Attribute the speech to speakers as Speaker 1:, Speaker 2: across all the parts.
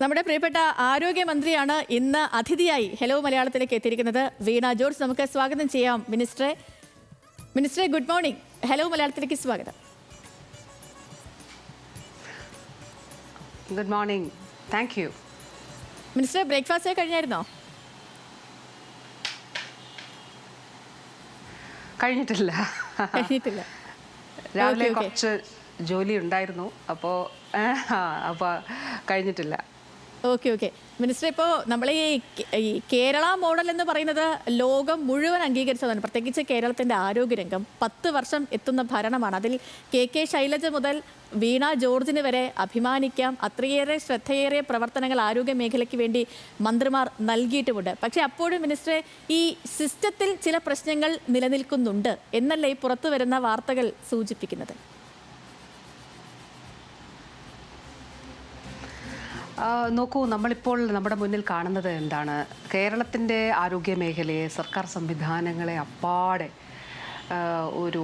Speaker 1: നമ്മുടെ പ്രിയപ്പെട്ട ആരോഗ്യമന്ത്രിയാണ് ഇന്ന് അതിഥിയായി. ഹലോ മലയാളത്തിലേക്ക് എത്തിയിരിക്കുന്നത് വീണ ജോർജ്. നമുക്ക് സ്വാഗതം ചെയ്യാം മിനിസ്റ്ററെ. മിനിസ്റ്ററെ ഗുഡ് മോർണിംഗ് ഹലോ മലയാളത്തിലേക്ക് സ്വാഗതം.
Speaker 2: ഗുഡ് മോർണിംഗ് താങ്ക് യു
Speaker 1: മിനിസ്റ്ററെ ബ്രേക്ക്ഫാസ്റ്റ് കഴിഞ്ഞായിരുന്നോ?
Speaker 2: കഴിഞ്ഞിട്ടില്ല.
Speaker 1: കഴിഞ്ഞിട്ടില്ല.
Speaker 2: രാവിലെ. കുറച്ച് ജോലി ഉണ്ടായിരുന്നു. അപ്പോൾ അപ്പോൾ കഴിഞ്ഞിട്ടില്ല.
Speaker 1: ഓക്കെ ഓക്കെ മിനിസ്റ്റർ ഇപ്പോൾ നമ്മൾ ഈ കേരള മോഡൽ എന്ന് പറയുന്നത് ലോകം മുഴുവൻ അംഗീകരിച്ചതാണ്. പ്രത്യേകിച്ച് കേരളത്തിന്റെ ആരോഗ്യരംഗം. പത്ത് വർഷം എത്തുന്ന ഭരണമാണ്. അതിൽ കെ കെ ശൈലജ മുതൽ വീണ ജോർജിന് വരെ അഭിമാനിക്കാം. അത്രയേറെ ശ്രദ്ധയേറിയ പ്രവർത്തനങ്ങൾ ആരോഗ്യ മേഖലയ്ക്ക് വേണ്ടി മന്ത്രിമാർ നൽകിയിട്ടുമുണ്ട്. പക്ഷേ അപ്പോഴും മിനിസ്റ്ററെ ഈ സിസ്റ്റത്തിൽ ചില പ്രശ്നങ്ങൾ നിലനിൽക്കുന്നുണ്ട് എന്നല്ലേ ഈ പുറത്തു വരുന്ന വാർത്തകൾ സൂചിപ്പിക്കുന്നത്?
Speaker 2: നോക്കൂ നമ്മളിപ്പോൾ നമ്മുടെ മുന്നിൽ കാണുന്നത് എന്താണ്? കേരളത്തിന്റെ ആരോഗ്യ മേഖലയെ സർക്കാർ സംവിധാനങ്ങളെ അപ്പാടെ ഒരു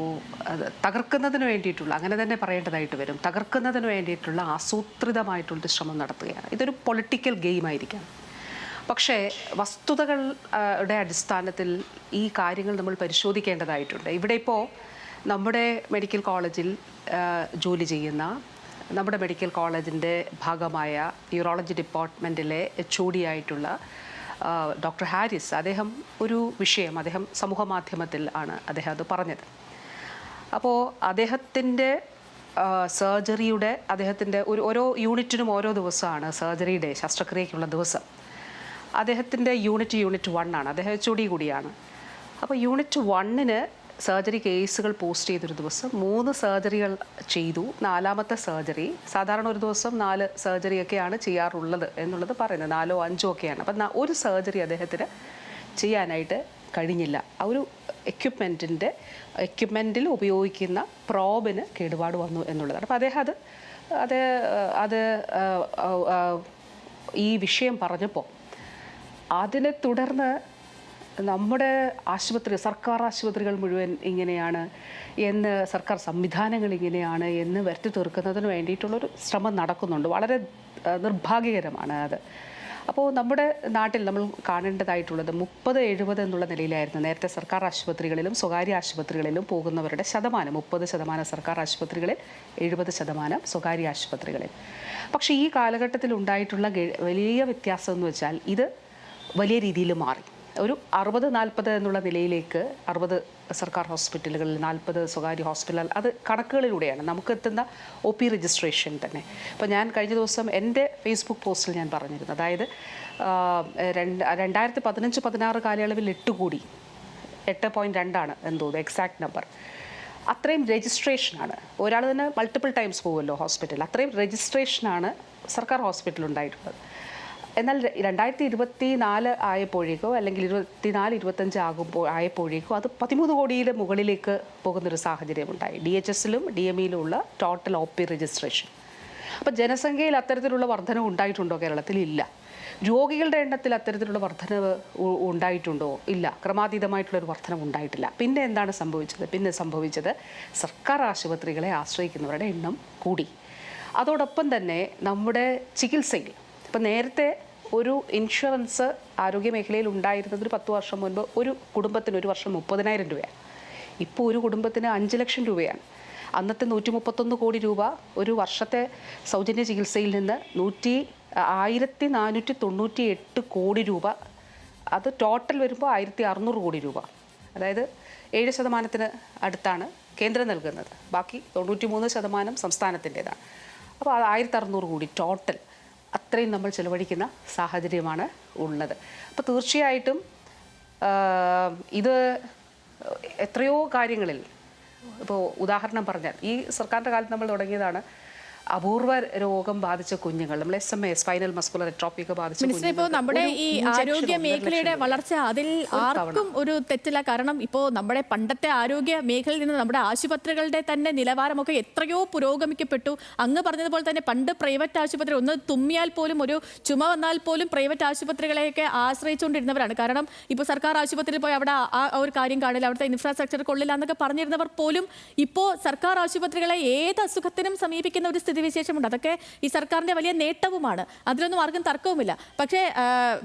Speaker 2: തകർക്കുന്നതിന് വേണ്ടിയിട്ടുള്ള അങ്ങനെ തന്നെ പറയേണ്ടതായിട്ട് വരും. തകർക്കുന്നതിന് വേണ്ടിയിട്ടുള്ള ആസൂത്രിതമായിട്ടുള്ളൊരു ശ്രമം നടത്തുകയാണ്. ഇതൊരു പൊളിറ്റിക്കൽ ഗെയിം ആയിരിക്കാം. പക്ഷേ വസ്തുതകളുടെ അടിസ്ഥാനത്തിൽ ഈ കാര്യങ്ങൾ നമ്മൾ പരിശോധിക്കേണ്ടതായിട്ടുണ്ട്. ഇവിടെ ഇപ്പോൾ നമ്മുടെ മെഡിക്കൽ കോളേജിൽ ജോലി ചെയ്യുന്ന നമ്മുടെ മെഡിക്കൽ കോളേജിന്റെ ഭാഗമായ യൂറോളജി ഡിപ്പാർട്ട്മെന്റിലെ എച്ച് ഒ ഡി ആയിട്ടുള്ള ഡോക്ടർ ഹാരിസ് അദ്ദേഹം ഒരു വിഷയം അദ്ദേഹം സമൂഹ മാധ്യമത്തിൽ ആണ് അദ്ദേഹം അത് പറഞ്ഞത്. അപ്പോൾ അദ്ദേഹത്തിന്റെ സർജറിയുടെ അദ്ദേഹത്തിന്റെ ഒരു ഓരോ യൂണിറ്റിനും ഓരോ ദിവസമാണ് സർജറി സർജറിയുടെ ശസ്ത്രക്രിയയ്ക്കുള്ള ദിവസം. അദ്ദേഹത്തിന്റെ യൂണിറ്റ് യൂണിറ്റ് വൺ ആണ് അദ്ദേഹം എച്ച് ഒ ഡി കൂടിയാണ്. അപ്പോൾ യൂണിറ്റ് വണ്ണിന് സർജറി കേസുകൾ പോസ്റ്റ് ചെയ്തൊരു ദിവസം മൂന്ന് സർജറികൾ ചെയ്തു. നാലാമത്തെ സർജറി സാധാരണ ഒരു ദിവസം നാല് സർജറിയൊക്കെയാണ് ചെയ്യാറുള്ളത് എന്നുള്ളത് പറയുന്നത്. നാലോ അഞ്ചോ ഒക്കെയാണ്. അപ്പം ഒരു സർജറി അദ്ദേഹത്തിന് ചെയ്യാനായിട്ട് കഴിഞ്ഞില്ല. ആ ഒരു എക്യുപ്മെന്റിന്റെ എക്യുപ്മെന്റിൽ ഉപയോഗിക്കുന്ന പ്രോബിന് കേടുപാട് വന്നു എന്നുള്ളതാണ്. അപ്പോൾ അദ്ദേഹം അത് അത് അത് ഈ വിഷയം പറഞ്ഞപ്പോൾ അതിനെ തുടർന്ന് നമ്മുടെ ആശുപത്രി സർക്കാർ ആശുപത്രികൾ മുഴുവൻ ഇങ്ങനെയാണ്. എന്ന് സർക്കാർ സംവിധാനങ്ങൾ ഇങ്ങനെയാണ് എന്ന് വരുത്തി തീർക്കുന്നതിന് വേണ്ടിയിട്ടുള്ളൊരു ശ്രമം നടക്കുന്നുണ്ട്. വളരെ നിർഭാഗ്യകരമാണ് അത്. അപ്പോൾ നമ്മുടെ നാട്ടിൽ നമ്മൾ കാണേണ്ടതായിട്ടുള്ളത് മുപ്പത് എഴുപത് എന്നുള്ള നിലയിലായിരുന്നു നേരത്തെ സർക്കാർ ആശുപത്രികളിലും സ്വകാര്യ ആശുപത്രികളിലും പോകുന്നവരുടെ ശതമാനം. മുപ്പത് ശതമാനം സർക്കാർ ആശുപത്രികളിൽ എഴുപത് ശതമാനം സ്വകാര്യ ആശുപത്രികളിൽ. പക്ഷേ ഈ കാലഘട്ടത്തിൽ ഉണ്ടായിട്ടുള്ള വലിയ വ്യത്യാസം എന്ന് വെച്ചാൽ ഇത് വലിയ രീതിയിൽ മാറി. ഒരു അറുപത് നാൽപ്പത് എന്നുള്ള നിലയിലേക്ക് അറുപത് സർക്കാർ ഹോസ്പിറ്റലുകളിൽ നാൽപ്പത് സ്വകാര്യ ഹോസ്പിറ്റൽ അത് കണക്കുകളിലൂടെയാണ്. നമുക്ക് എത്തുന്ന ഒ പി രജിസ്ട്രേഷൻ തന്നെ. അപ്പോൾ ഞാൻ കഴിഞ്ഞ ദിവസം എന്റെ ഫേസ്ബുക്ക് പോസ്റ്റിൽ ഞാൻ പറഞ്ഞിരുന്നു. അതായത് രണ്ട് രണ്ടായിരത്തി പതിനഞ്ച് പതിനാറ് കാലയളവിൽ എട്ട് കോടി എട്ട് പോയിന്റ് രണ്ടാണ് എന്ന് തോന്നുന്നു എക്സാക്ട് നമ്പർ അത്രയും രജിസ്ട്രേഷനാണ് ഒരാൾ തന്നെ മൾട്ടിപ്പിൾ ടൈംസ് പോകുമല്ലോ ഹോസ്പിറ്റലിൽ അത്രയും രജിസ്ട്രേഷനാണ് സർക്കാർ ഹോസ്പിറ്റലിൽ ഉണ്ടായിട്ടുള്ളത്. എന്നാൽ രണ്ടായിരത്തി ഇരുപത്തി നാല് ആയപ്പോഴേക്കോ അല്ലെങ്കിൽ ഇരുപത്തിനാല് ഇരുപത്തഞ്ച് ആകുമ്പോൾ ആയപ്പോഴേക്കോ അത് പതിമൂന്ന് കോടിയുടെ മുകളിലേക്ക് പോകുന്നൊരു സാഹചര്യം ഉണ്ടായി. ഡി എച്ച് എസിലും ഡി എം ഇയിലുമുള്ള ടോട്ടൽ ഒ പി രജിസ്ട്രേഷൻ അപ്പോൾ ജനസംഖ്യയിൽ അത്തരത്തിലുള്ള വർധനവ് ഉണ്ടായിട്ടുണ്ടോ കേരളത്തിൽ? ഇല്ല. രോഗികളുടെ എണ്ണത്തിൽ അത്തരത്തിലുള്ള വർധനവ് ഉണ്ടായിട്ടുണ്ടോ? ഇല്ല. ക്രമാതീതമായിട്ടുള്ളൊരു വർധനവ് ഉണ്ടായിട്ടില്ല. പിന്നെ എന്താണ് സംഭവിച്ചത്? പിന്നെ സംഭവിച്ചത് സർക്കാർ ആശുപത്രികളെ ആശ്രയിക്കുന്നവരുടെ എണ്ണം കൂടി. അതോടൊപ്പം തന്നെ നമ്മുടെ ചികിത്സയിൽ ഇപ്പം നേരത്തെ ഒരു ഇൻഷുറൻസ് ആരോഗ്യ മേഖലയിൽ ഉണ്ടായിരുന്നത് ഒരു പത്ത് വർഷം മുൻപ് ഒരു കുടുംബത്തിന് ഒരു വർഷം മുപ്പതിനായിരം രൂപയാണ്. ഇപ്പോൾ ഒരു കുടുംബത്തിന് അഞ്ച് ലക്ഷം രൂപയാണ്. അന്നത്തെ നൂറ്റി മുപ്പത്തൊന്ന് കോടി രൂപ ഒരു വർഷത്തെ സൗജന്യ ചികിത്സയിൽ നിന്ന് നൂറ്റി ആയിരത്തി നാനൂറ്റി തൊണ്ണൂറ്റി എട്ട് കോടി രൂപ. അത് ടോട്ടൽ വരുമ്പോൾ ആയിരത്തി അറുന്നൂറ് കോടി രൂപ. അതായത് ഏഴ് ശതമാനത്തിന് അടുത്താണ് കേന്ദ്രം നൽകുന്നത്. ബാക്കി തൊണ്ണൂറ്റി മൂന്ന് ശതമാനം സംസ്ഥാനത്തിന്റെതാണ്. അപ്പോൾ ആയിരത്തി അറുന്നൂറ് കോടി ടോട്ടൽ. അത്രയും നമ്മൾ ചിലവഴിക്കുന്ന സാഹചര്യമാണ് ഉള്ളത്. അപ്പോൾ തീർച്ചയായിട്ടും ഇത് എത്രയോ കാര്യങ്ങളിൽ ഇപ്പോൾ ഉദാഹരണം പറഞ്ഞാൽ ഈ സർക്കാരിന്റെ കാലത്ത് നമ്മൾ തുടങ്ങിയതാണ് അപൂർവ രോഗം ബാധിച്ച കുഞ്ഞുങ്ങൾ നമ്മൾ S M A spinal muscular atrophy ഒക്കെ ബാധിച്ച
Speaker 1: ഇപ്പോൾ നമ്മുടെ ഈ ആരോഗ്യ മേഖലയുടെ വളർച്ച അതിൽ ആർക്കും ഒരു തെറ്റില്ല. കാരണം ഇപ്പോൾ നമ്മുടെ പണ്ടത്തെ ആരോഗ്യ മേഖലയിൽ നിന്ന് നമ്മുടെ ആശുപത്രികളുടെ തന്നെ നിലവാരമൊക്കെ എത്രയോ പുരോഗമിക്കപ്പെട്ടു. അങ്ങ് പറഞ്ഞതുപോലെ തന്നെ പണ്ട് പ്രൈവറ്റ് ആശുപത്രി ഒന്ന് തുമ്മിയാൽ പോലും ഒരു ചുമ വന്നാൽ പോലും പ്രൈവറ്റ് ആശുപത്രികളെയൊക്കെ ആശ്രയിച്ചുകൊണ്ടിരുന്നവരാണ്. കാരണം ഇപ്പോൾ സർക്കാർ ആശുപത്രിയിൽ പോയി അവിടെ ആ ഒരു കാര്യം കാണില്ല. അവിടുത്തെ ഇൻഫ്രാസ്ട്രക്ചർ കൊള്ളില്ല എന്നൊക്കെ പറഞ്ഞിരുന്നവർ പോലും ഇപ്പോൾ സർക്കാർ ആശുപത്രികളെ ഏത് അസുഖത്തിനും സമീപിക്കുന്ന ഒരു സ്ഥിതിവിശേഷമുണ്ട്. അതൊക്കെ ഈ സർക്കാരിന്റെ വലിയ നേട്ടവുമാണ്. അതിലൊന്നും ആർക്കും തർക്കവുമില്ല. പക്ഷേ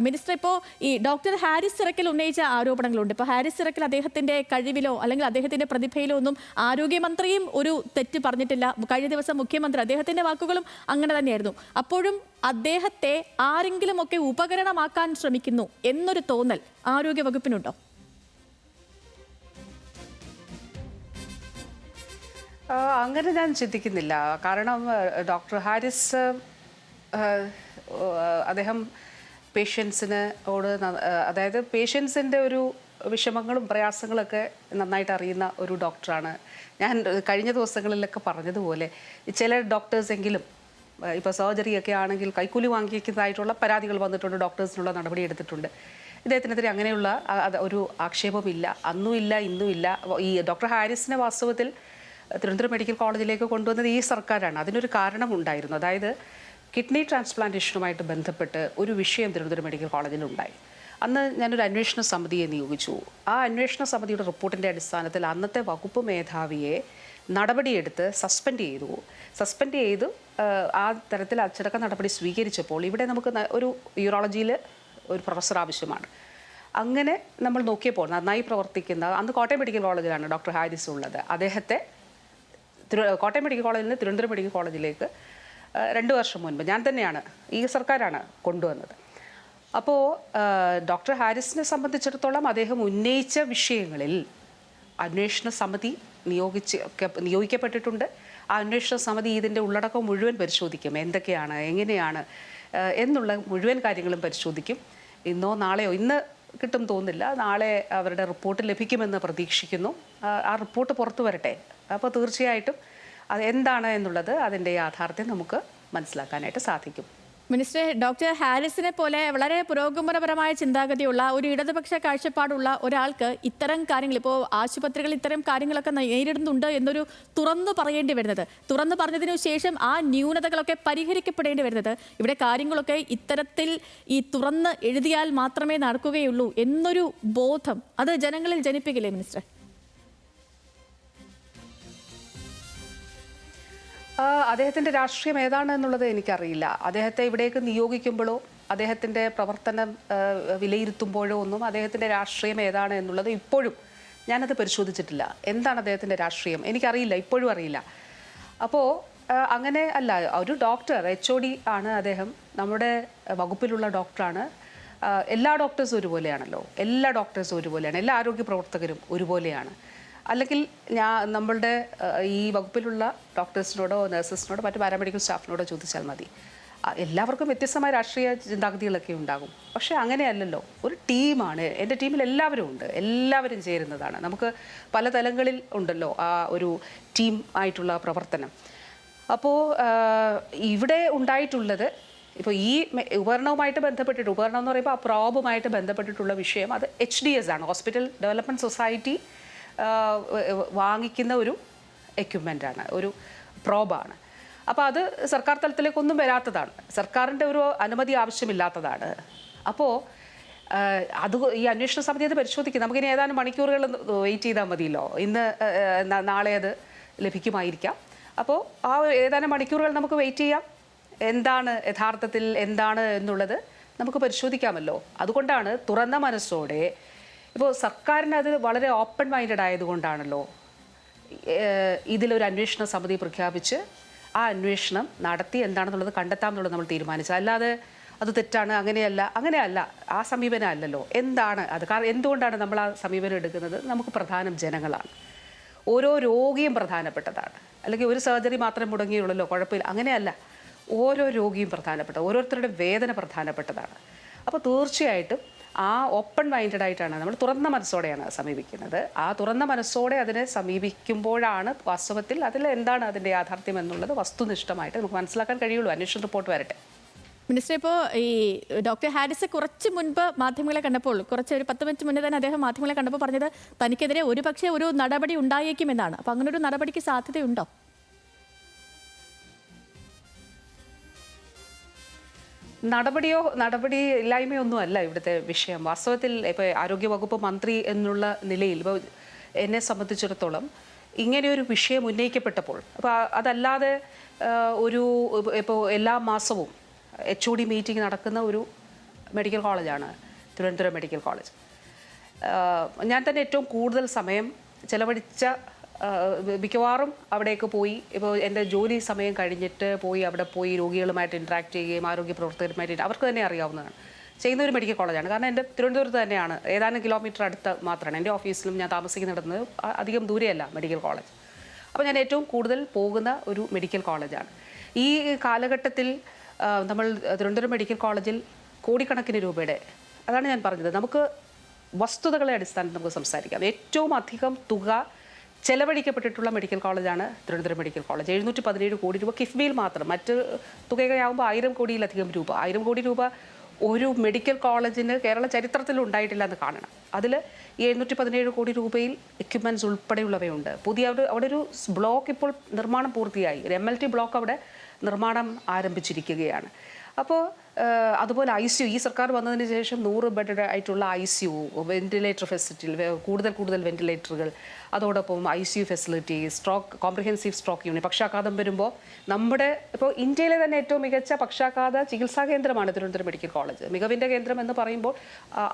Speaker 1: മിനിസ്റ്റർ ഇപ്പോൾ ഈ ഡോക്ടർ ഹാരിസ് സിറക്കിൽ ഉന്നയിച്ച ആരോപണങ്ങളുണ്ട്. ഇപ്പോൾ ഹാരിസ് സിറക്കിൽ അദ്ദേഹത്തിന്റെ കഴിവിലോ അല്ലെങ്കിൽ അദ്ദേഹത്തിന്റെ പ്രതിഭയിലോ ഒന്നും ആരോഗ്യമന്ത്രിയും ഒരു തെറ്റ് പറഞ്ഞിട്ടില്ല. കഴിഞ്ഞ ദിവസം മുഖ്യമന്ത്രി അദ്ദേഹത്തിന്റെ വാക്കുകളും അങ്ങനെ തന്നെയായിരുന്നു. അപ്പോഴും അദ്ദേഹത്തെ ആരെങ്കിലുമൊക്കെ ഉപകരണമാക്കാൻ ശ്രമിക്കുന്നു എന്നൊരു തോന്നൽ ആരോഗ്യ
Speaker 2: അങ്ങനെ ഞാൻ ചിന്തിക്കുന്നില്ല. കാരണം ഡോക്ടർ ഹാരിസ് അദ്ദേഹം പേഷ്യൻസിന് ഓട് അതായത് പേഷ്യൻസിന്റെ ഒരു വിഷമങ്ങളും പ്രയാസങ്ങളൊക്കെ നന്നായിട്ട് അറിയുന്ന ഒരു ഡോക്ടറാണ്. ഞാൻ കഴിഞ്ഞ ദിവസങ്ങളിലൊക്കെ പറഞ്ഞതുപോലെ ചില ഡോക്ടേഴ്സെങ്കിലും ഇപ്പോൾ സർജറി ഒക്കെ ആണെങ്കിൽ കൈക്കൂലി വാങ്ങിക്കുന്നതായിട്ടുള്ള പരാതികൾ വന്നിട്ടുണ്ട് ഡോക്ടേഴ്സിനുള്ള നടപടി എടുത്തിട്ടുണ്ട്. ഇദ്ദേഹത്തിനെതിരെ അങ്ങനെയുള്ള ഒരു ആക്ഷേപമില്ല അന്നും ഇല്ല ഇന്നും ഇല്ല ഈ ഡോക്ടർ ഹാരിസിനെ വാസ്തവത്തിൽ തിരുവനന്തപുരം മെഡിക്കൽ കോളേജിലേക്ക് കൊണ്ടുവന്നത് ഈ സർക്കാരാണ്. അതിനൊരു കാരണമുണ്ടായിരുന്നു. അതായത് കിഡ്നി ട്രാൻസ്പ്ലാന്റേഷനുമായിട്ട് ബന്ധപ്പെട്ട് ഒരു വിഷയം തിരുവനന്തപുരം മെഡിക്കൽ കോളേജിൽ ഉണ്ടായി അന്ന് ഞാനൊരു അന്വേഷണ സമിതിയെ നിയോഗിച്ചു. ആ അന്വേഷണ സമിതിയുടെ റിപ്പോർട്ടിന്റെ അടിസ്ഥാനത്തിൽ അന്നത്തെ വകുപ്പ് മേധാവിയെ നടപടിയെടുത്ത് സസ്പെൻഡ് ചെയ്തു. സസ്പെൻഡ് ചെയ്ത് ആ തരത്തിൽ അച്ചടക്ക നടപടി സ്വീകരിച്ചപ്പോൾ ഇവിടെ നമുക്ക് ഒരു യൂറോളജിയിൽ ഒരു പ്രൊഫസർ ആവശ്യമാണ്. അങ്ങനെ നമ്മൾ നോക്കിയപ്പോൾ നന്നായി പ്രവർത്തിക്കുന്ന അന്ന് കോട്ടയം മെഡിക്കൽ കോളേജിലാണ് ഡോക്ടർ ഹാരിസ് ഉള്ളത്. അദ്ദേഹത്തെ കോട്ടയം മെഡിക്കൽ കോളേജിൽ നിന്ന് തിരുവനന്തപുരം മെഡിക്കൽ കോളേജിലേക്ക് രണ്ട് വർഷം മുൻപ് ഞാൻ തന്നെയാണ് ഈ സർക്കാരാണ് കൊണ്ടുവന്നത്. അപ്പോൾ ഡോക്ടർ ഹാരിസിനെ സംബന്ധിച്ചിടത്തോളം അദ്ദേഹം ഉന്നയിച്ച വിഷയങ്ങളിൽ അന്വേഷണ സമിതി നിയോഗിച്ച് നിയോഗിക്കപ്പെട്ടിട്ടുണ്ട്. ആ അന്വേഷണ സമിതി ഇതിന്റെ ഉള്ളടക്കം മുഴുവൻ പരിശോധിക്കും. എന്തൊക്കെയാണ് എങ്ങനെയാണ് എന്നുള്ള മുഴുവൻ കാര്യങ്ങളും പരിശോധിക്കും. ഇന്നോ നാളെയോ ഇന്ന് കിട്ടും തോന്നില്ല നാളെ അവരുടെ റിപ്പോർട്ട് ലഭിക്കുമെന്ന് പ്രതീക്ഷിക്കുന്നു. ആ, റിപ്പോർട്ട് പുറത്തു വരട്ടെ. അപ്പോൾ തീർച്ചയായിട്ടും അത് എന്താണ് എന്നുള്ളത് അതിന്റെ യാഥാർത്ഥ്യം നമുക്ക് മനസ്സിലാക്കാനായിട്ട് സാധിക്കും.
Speaker 1: മിനിസ്റ്റർ ഡോക്ടർ ഹാരിസിനെ പോലെ വളരെ പുരോഗമനപരമായ ചിന്താഗതിയുള്ള ഒരു ഇടതുപക്ഷ കാഴ്ചപ്പാടുള്ള ഒരാൾക്ക് ഇത്തരം കാര്യങ്ങൾ ഇപ്പോൾ ആശുപത്രികൾ ഇത്തരം കാര്യങ്ങളൊക്കെ നേരിടുന്നുണ്ട് എന്നൊരു തുറന്നു പറയേണ്ടി വരുന്നത്. തുറന്നു പറഞ്ഞതിനു ശേഷം ആ ന്യൂനതകളൊക്കെ പരിഹരിക്കപ്പെടേണ്ടി വരുന്നത്. ഇവിടെ കാര്യങ്ങളൊക്കെ ഇത്തരത്തിൽ ഈ തുറന്ന് എഴുതിയാൽ മാത്രമേ നടക്കുകയുള്ളൂ എന്നൊരു ബോധം അത് ജനങ്ങളിൽ ജനിപ്പിക്കില്ലേ മിനിസ്റ്റർ
Speaker 2: അദ്ദേഹത്തിന്റെ രാഷ്ട്രീയം ഏതാണ് എന്നുള്ളത് എനിക്കറിയില്ല. അദ്ദേഹത്തെ ഇവിടേക്ക് നിയോഗിക്കുമ്പോഴോ അദ്ദേഹത്തിന്റെ പ്രവർത്തനം വിലയിരുത്തുമ്പോഴോ ഒന്നും അദ്ദേഹത്തിന്റെ രാഷ്ട്രീയം ഏതാണ് എന്നുള്ളത് ഇപ്പോഴും ഞാനത് പരിശോധിച്ചിട്ടില്ല. എന്താണ് അദ്ദേഹത്തിന്റെ രാഷ്ട്രീയം? എനിക്കറിയില്ല ഇപ്പോഴും അറിയില്ല. അപ്പോൾ അങ്ങനെ അല്ല ഒരു ഡോക്ടർ എച്ച് ഒ ഡി ആണ് അദ്ദേഹം. നമ്മുടെ വകുപ്പിലുള്ള ഡോക്ടറാണ്. എല്ലാ ഡോക്ടേഴ്സും ഒരുപോലെയാണല്ലോ. എല്ലാ ഡോക്ടേഴ്സും ഒരുപോലെയാണ്. എല്ലാ ആരോഗ്യ പ്രവർത്തകരും ഒരുപോലെയാണ്. അല്ലെങ്കിൽ ഞാൻ നമ്മളുടെ ഈ വകുപ്പിലുള്ള ഡോക്ടേഴ്സിനോടോ നഴ്സസിനോടോ മറ്റു പാരാമെഡിക്കൽ സ്റ്റാഫിനോടോ ചോദിച്ചാൽ മതി. എല്ലാവർക്കും വ്യത്യസ്തമായ രാഷ്ട്രീയ ചിന്താഗതികളൊക്കെ ഉണ്ടാകും. പക്ഷേ അങ്ങനെയല്ലല്ലോ. ഒരു ടീമാണ്. എന്റെ ടീമിൽ എല്ലാവരും ഉണ്ട്. എല്ലാവരും ചേരുന്നതാണ്. നമുക്ക് പല തലങ്ങളിൽ ഉണ്ടല്ലോ ആ ഒരു ടീം ആയിട്ടുള്ള പ്രവർത്തനം. അപ്പോൾ ഇവിടെ ഉണ്ടായിട്ടുള്ളത് ഇപ്പോൾ ഈ ഉപകരണവുമായിട്ട് ബന്ധപ്പെട്ടിട്ട് ഉപകരണം എന്ന് പറയുമ്പോൾ ആ പ്രോബുമായിട്ട് ബന്ധപ്പെട്ടിട്ടുള്ള വിഷയം അത് എച്ച് ഡി എസ് ആണ്. ഹോസ്പിറ്റൽ ഡെവലപ്മെന്റ് സൊസൈറ്റി വാങ്ങിക്കുന്ന ഒരു എക്യുപ്മെന്റ് ആണ് ഒരു പ്രോബാണ് അപ്പോൾ അത് സർക്കാർ തലത്തിലേക്കൊന്നും വരാത്തതാണ്. സർക്കാരിന്റെ ഒരു അനുമതി ആവശ്യമില്ലാത്തതാണ്. അപ്പോൾ അത് ഈ അന്വേഷണ സമിതി അത് പരിശോധിക്കും. നമുക്കിനി ഏതാനും മണിക്കൂറുകൾ വെയിറ്റ് ചെയ്താൽ മതിയല്ലോ. ഇന്ന് നാളെ അത് ലഭിക്കുമായിരിക്കാം. അപ്പോൾ ആ ഏതാനും മണിക്കൂറുകൾ നമുക്ക് വെയിറ്റ് ചെയ്യാം. എന്താണ് യഥാർത്ഥത്തിൽ എന്താണ് എന്നുള്ളത് നമുക്ക് പരിശോധിക്കാമല്ലോ. അതുകൊണ്ടാണ് തുറന്ന മനസ്സോടെ ഇപ്പോൾ സർക്കാരിന് അത് വളരെ ഓപ്പൺ മൈൻഡഡ് ആയതുകൊണ്ടാണല്ലോ ഇതിലൊരു അന്വേഷണ സമിതി പ്രഖ്യാപിച്ച് ആ അന്വേഷണം നടത്തി എന്താണെന്നുള്ളത് കണ്ടെത്താം എന്നുള്ളത് നമ്മൾ തീരുമാനിച്ചത്. അല്ലാതെ അത് തെറ്റാണ് അങ്ങനെയല്ല അങ്ങനെയല്ല ആ സമീപനം അല്ലല്ലോ. എന്താണ് അത്? കാരണം എന്തുകൊണ്ടാണ് നമ്മൾ ആ സമീപനം എടുക്കുന്നത്? നമുക്ക് പ്രധാനം ജനങ്ങളാണ്. ഓരോ രോഗിയും പ്രധാനപ്പെട്ടതാണ്. അല്ലെങ്കിൽ ഒരു സർജറി മാത്രം മുടങ്ങിയുള്ളല്ലോ കുഴപ്പമില്ല. അങ്ങനെയല്ല. ഓരോ രോഗിയും പ്രധാനപ്പെട്ട ഓരോരുത്തരുടെ വേദന പ്രധാനപ്പെട്ടതാണ്. അപ്പോൾ തീർച്ചയായിട്ടും ആ ഓപ്പൺ മൈൻഡഡ് ആയിട്ടാണ്. നമ്മൾ തുറന്ന മനസ്സോടെയാണ് സമീപിക്കുന്നത്. ആ തുറന്ന മനസ്സോടെ അതിനെ സമീപിക്കുമ്പോഴാണ് വാസ്തവത്തിൽ അതിൽ എന്താണ് അതിന്റെ യാഥാർത്ഥ്യം എന്നുള്ളത് വസ്തുനിഷ്ഠമായിട്ട് നമുക്ക് മനസ്സിലാക്കാൻ കഴിയുള്ളൂ. അന്വേഷണ റിപ്പോർട്ട് വരട്ടെ.
Speaker 1: മിനിസ്റ്റർ ഇപ്പോൾ ഈ ഡോക്ടർ ഹാരിസ് കുറച്ച് മുൻപ് മാധ്യമങ്ങളെ കണ്ടപ്പോൾ കുറച്ച് ഒരു പത്ത് മിനിറ്റ് മുന്നേ തന്നെ അദ്ദേഹം മാധ്യമങ്ങളെ കണ്ടപ്പോൾ പറഞ്ഞത് തനിക്കെതിരെ ഒരു പക്ഷേ ഒരു നടപടി ഉണ്ടായേക്കുമെന്നാണ്. അപ്പോൾ അങ്ങനെ ഒരു നടപടിക്ക് സാധ്യതയുണ്ടോ?
Speaker 2: നടപടിയോ നടപടി ഇല്ലായ്മയൊന്നും അല്ല ഇവിടുത്തെ വിഷയം. വാസ്തവത്തിൽ ഇപ്പോൾ ആരോഗ്യവകുപ്പ് മന്ത്രി എന്നുള്ള നിലയിൽ ഇപ്പോൾ എന്നെ സംബന്ധിച്ചിടത്തോളം ഇങ്ങനെ ഒരു വിഷയം ഉന്നയിക്കപ്പെട്ടപ്പോൾ അപ്പോൾ അതല്ലാതെ ഒരു ഇപ്പോൾ എല്ലാ മാസവും എച്ച് ഒ ഡി മീറ്റിംഗ് നടക്കുന്ന ഒരു മെഡിക്കൽ കോളേജാണ് തിരുവനന്തപുരം മെഡിക്കൽ കോളേജ്. ഞാൻ തന്നെ ഏറ്റവും കൂടുതൽ സമയം ചെലവഴിച്ച മിക്കവാറും അവിടേക്ക് പോയി. ഇപ്പോൾ എന്റെ ജോലി സമയം കഴിഞ്ഞിട്ട് പോയി അവിടെ പോയി രോഗികളുമായിട്ട് ഇൻട്രാക്ട് ചെയ്യുകയും ആരോഗ്യ പ്രവർത്തകരുമായിട്ട് അവർക്ക് തന്നെ അറിയാവുന്നതാണ്. ചെയ്യുന്ന ഒരു മെഡിക്കൽ കോളേജാണ് കാരണം എന്റെ തിരുവനന്തപുരത്ത് തന്നെയാണ്. ഏതാനും കിലോമീറ്റർ അടുത്ത് മാത്രമാണ് എന്റെ ഓഫീസിലും ഞാൻ താമസിക്കുന്നിടത്ത് അധികം ദൂരെയല്ല മെഡിക്കൽ കോളേജ് അപ്പോൾ ഞാൻ ഏറ്റവും കൂടുതൽ പോകുന്ന ഒരു മെഡിക്കൽ കോളേജാണ് ഈ കാലഘട്ടത്തിൽ നമ്മൾ തിരുവനന്തപുരം മെഡിക്കൽ കോളേജിൽ കോടിക്കണക്കിന് രൂപയുടെ അതാണ് ഞാൻ പറഞ്ഞത്. നമുക്ക് വസ്തുതകളെ അടിസ്ഥാനത്തിൽ നമുക്ക് സംസാരിക്കാം. ഏറ്റവും അധികം തുക ചെലവഴിക്കപ്പെട്ടിട്ടുള്ള മെഡിക്കൽ കോളേജാണ് തിരുവനന്തപുരം മെഡിക്കൽ കോളേജ്. എഴുന്നൂറ്റി പതിനേഴ് കോടി രൂപ കിഫ്ബിയിൽ മാത്രം. മറ്റ് തുകയാകുമ്പോൾ ആയിരം കോടിയിലധികം രൂപ. ആയിരം കോടി രൂപ ഒരു മെഡിക്കൽ കോളേജിന് കേരള ചരിത്രത്തിൽ ഉണ്ടായിട്ടില്ല എന്ന് കാണണം. അതിൽ ഈ എഴുന്നൂറ്റി പതിനേഴ് കോടി രൂപയിൽ എക്യുപ്മെന്റ്സ് ഉൾപ്പെടെയുള്ളവയുണ്ട്. പുതിയ അവിടെ അവിടെ ഒരു ബ്ലോക്ക് ഇപ്പോൾ നിർമ്മാണം പൂർത്തിയായി. ഒരു എം എൽ ടി ബ്ലോക്ക് അവിടെ നിർമ്മാണം ആരംഭിച്ചിരിക്കുകയാണ്. അപ്പോൾ അതുപോലെ ഐ സി യു ഈ സർക്കാർ വന്നതിന് ശേഷം നൂറ് ബെഡ് ആയിട്ടുള്ള I C U ventilator facility കൂടുതൽ കൂടുതൽ വെന്റിലേറ്ററുകൾ അതോടൊപ്പം I C U facility stroke comprehensive stroke unit പക്ഷാഘാതം വരുമ്പോൾ നമ്മുടെ ഇപ്പോൾ ഇന്ത്യയിലെ തന്നെ ഏറ്റവും മികച്ച പക്ഷാഘാത ചികിത്സാ കേന്ദ്രമാണ് തിരുവനന്തപുരം മെഡിക്കൽ കോളേജ്. മികവിന്റെ കേന്ദ്രം എന്ന് പറയുമ്പോൾ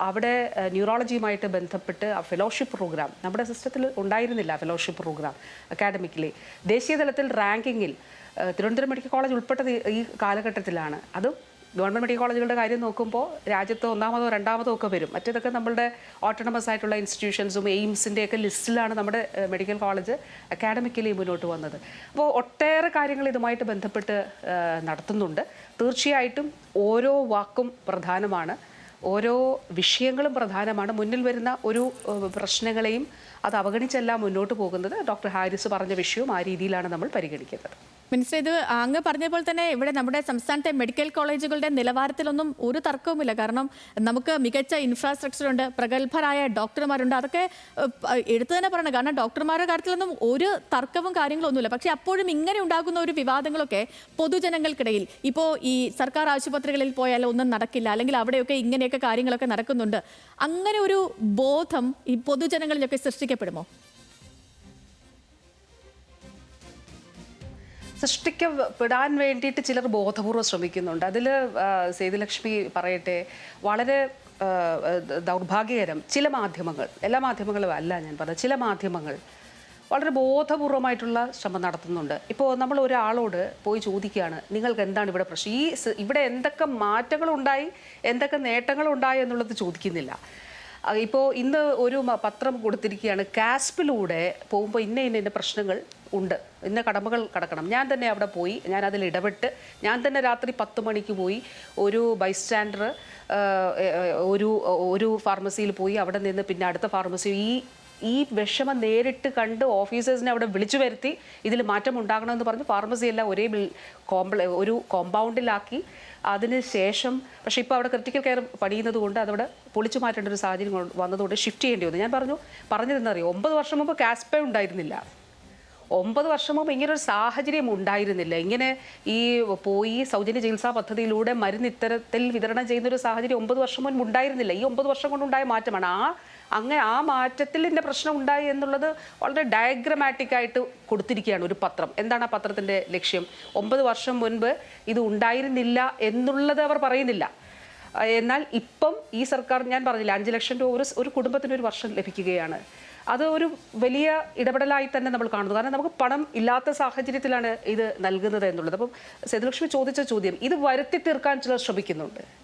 Speaker 2: അവിടെ ന്യൂറോളജിയുമായിട്ട് ബന്ധപ്പെട്ട് ആ ഫെലോഷിപ്പ് പ്രോഗ്രാം നമ്മുടെ സിസ്റ്റത്തിൽ ഉണ്ടായിരുന്നില്ല ഫെലോഷിപ്പ് പ്രോഗ്രാം അക്കാഡമിക്കലി. ദേശീയ തലത്തിൽ റാങ്കിങ്ങിൽ തിരുവനന്തപുരം മെഡിക്കൽ കോളേജ് ഉൾപ്പെട്ടത് ഈ- കാലഘട്ടത്തിലാണ്. അതും ഗവൺമെന്റ് മെഡിക്കൽ കോളേജുകളുടെ കാര്യം നോക്കുമ്പോൾ രാജ്യത്ത് ഒന്നാമതോ രണ്ടാമതോ ഒക്കെ വരും. മറ്റേതൊക്കെ നമ്മുടെ ഓട്ടോണമസ് ആയിട്ടുള്ള ഇൻസ്റ്റിറ്റ്യൂഷൻസും എയിംസിന്റെയൊക്കെ ലിസ്റ്റിലാണ് നമ്മുടെ മെഡിക്കൽ കോളേജ് അക്കാഡമിക്കലി മുന്നോട്ട് വന്നത്. അപ്പോൾ ഒട്ടേറെ കാര്യങ്ങൾ ഇതുമായിട്ട് ബന്ധപ്പെട്ട് നടത്തുന്നുണ്ട്. തീർച്ചയായിട്ടും ഓരോ വാക്കും പ്രധാനമാണ്. ഓരോ വിഷയങ്ങളും പ്രധാനമാണ്. മുന്നിൽ വരുന്ന ഒരു പ്രശ്നങ്ങളെയും അത് അവഗണിച്ചല്ല മുന്നോട്ട് പോകുന്നത്. ഡോക്ടർ ഹാരിസ് പറഞ്ഞ വിഷയവും ആ രീതിയിലാണ് നമ്മൾ പരിഗണിക്കുന്നത്.
Speaker 1: മിനിസ്റ്റർ ഇത് അങ്ങ് പറഞ്ഞ പോലെ തന്നെ ഇവിടെ നമ്മുടെ സംസ്ഥാനത്തെ മെഡിക്കൽ കോളേജുകളുടെ നിലവാരത്തിലൊന്നും ഒരു തർക്കവുമില്ല. കാരണം നമുക്ക് മികച്ച ഇൻഫ്രാസ്ട്രക്ചർ ഉണ്ട് പ്രഗത്ഭരായ ഡോക്ടർമാരുണ്ട്. അതൊക്കെ എടുത്തു തന്നെ പറയണം. കാരണം ഡോക്ടർമാരുടെ കാര്യത്തിലൊന്നും ഒരു തർക്കവും കാര്യങ്ങളൊന്നുമില്ല. പക്ഷേ അപ്പോഴും ഇങ്ങനെ ഉണ്ടാകുന്ന ഒരു വിവാദങ്ങളൊക്കെ പൊതുജനങ്ങൾക്കിടയിൽ ഇപ്പോൾ ഈ സർക്കാർ ആശുപത്രികളിൽ പോയാൽ ഒന്നും നടക്കില്ല അല്ലെങ്കിൽ അവിടെയൊക്കെ ഇങ്ങനെയൊക്കെ കാര്യങ്ങളൊക്കെ നടക്കുന്നുണ്ട്. അങ്ങനെ ഒരു ബോധം ഈ പൊതുജനങ്ങളിലൊക്കെ സൃഷ്ടിക്കപ്പെടുമോ?
Speaker 2: സൃഷ്ടിക്കപ്പെടാൻ വേണ്ടിയിട്ട് ചിലർ ബോധപൂർവം ശ്രമിക്കുന്നുണ്ട്. അതിൽ സേതുലക്ഷ്മി പറയട്ടെ വളരെ ദൗർഭാഗ്യകരം ചില മാധ്യമങ്ങൾ എല്ലാ മാധ്യമങ്ങളും അല്ല ഞാൻ പറഞ്ഞത് ചില മാധ്യമങ്ങൾ വളരെ ബോധപൂർവമായിട്ടുള്ള ശ്രമം നടത്തുന്നുണ്ട്. ഇപ്പോൾ നമ്മൾ ഒരാളോട് പോയി ചോദിക്കുകയാണ് നിങ്ങൾക്ക് എന്താണ് ഇവിടെ പ്രശ്നം? ഈ ഇവിടെ എന്തൊക്കെ മാറ്റങ്ങളുണ്ടായി എന്തൊക്കെ നേട്ടങ്ങളുണ്ടായി എന്നുള്ളത് ചോദിക്കുന്നില്ല. ഇപ്പോൾ ഇന്ന് ഒരു പത്രം കൊടുത്തിരിക്കുകയാണ് കാസ്പിലൂടെ പോകുമ്പോൾ ഇന്ന ഇന്ന ഇന്ന പ്രശ്നങ്ങൾ ഉണ്ട്. ഇന്ന കടമകൾ കടക്കണം. ഞാൻ തന്നെ അവിടെ പോയി. ഞാൻ അതിൽ ഇടപെട്ട് ഞാൻ തന്നെ രാത്രി പത്ത് മണിക്ക് പോയി ഒരു ബൈസ്റ്റാൻഡർ ഒരു ഒരു ഫാർമസിയിൽ പോയി അവിടെ നിന്ന് പിന്നെ അടുത്ത ഫാർമസി ഈ ഈ വിഷമം നേരിട്ട് കണ്ട് ഓഫീസേഴ്സിനെ അവിടെ വിളിച്ചു വരുത്തി ഇതിൽ മാറ്റം ഉണ്ടാകണമെന്ന് പറഞ്ഞ് ഫാർമസിയെല്ലാം ഒരേ ബിൽ കോംപ്ല ഒരു കോമ്പൗണ്ടിലാക്കി അതിന് ശേഷം പക്ഷേ ഇപ്പോൾ അവിടെ ക്രിട്ടിക്കൽ കെയർ പണിയുന്നത് കൊണ്ട് അതവിടെ പൊളിച്ചു മാറ്റേണ്ട ഒരു സാഹചര്യം വന്നതുകൊണ്ട് ഷിഫ്റ്റ് ചെയ്യേണ്ടി വന്നു. ഞാൻ പറഞ്ഞു പറഞ്ഞതെന്നറിയോ ഒമ്പത് വർഷം മുമ്പ് കാസ്പേ ഉണ്ടായിരുന്നില്ല. ഒമ്പത് വർഷം മുമ്പ് ഇങ്ങനെ ഒരു സാഹചര്യം ഉണ്ടായിരുന്നില്ല. ഇങ്ങനെ ഈ പോയി സൗജന്യ ചികിത്സാ പദ്ധതിയിലൂടെ മരുന്ന് ഇത്തരത്തിൽ വിതരണം ചെയ്യുന്ന ഒരു സാഹചര്യം ഒമ്പത് വർഷം മുൻപ് ഉണ്ടായിരുന്നില്ല. ഈ ഒമ്പത് വർഷം കൊണ്ടുണ്ടായ മാറ്റമാണ്. ആ അങ്ങനെ ആ മാറ്റത്തിൽ ഇതിന്റെ പ്രശ്നം ഉണ്ടായി എന്നുള്ളത് വളരെ ഡയഗ്രമാറ്റിക് ആയിട്ട് കൊടുത്തിരിക്കുകയാണ് ഒരു പത്രം. എന്താണ് ആ പത്രത്തിന്റെ ലക്ഷ്യം? ഒമ്പത് വർഷം മുൻപ് ഇത് ഉണ്ടായിരുന്നില്ല എന്നുള്ളത് അവർ പറയുന്നില്ല. എന്നാൽ ഇപ്പം ഈ സർക്കാർ ഞാൻ പറഞ്ഞില്ല അഞ്ച് ലക്ഷം രൂപ ഒരു കുടുംബത്തിന് ഒരു വർഷം ലഭിക്കുകയാണ്. അത് ഒരു വലിയ ഇടപെടലായി തന്നെ നമ്മൾ കാണുന്നു. കാരണം നമുക്ക് പണം ഇല്ലാത്ത സാഹചര്യത്തിലാണ് ഇത് നൽകുന്നത് എന്നുള്ളത്. അപ്പം സേതുലക്ഷ്മി ചോദിച്ച ചോദ്യം ഇത് വരുത്തി തീർക്കാൻ ചിലർ ശ്രമിക്കുന്നുണ്ട്.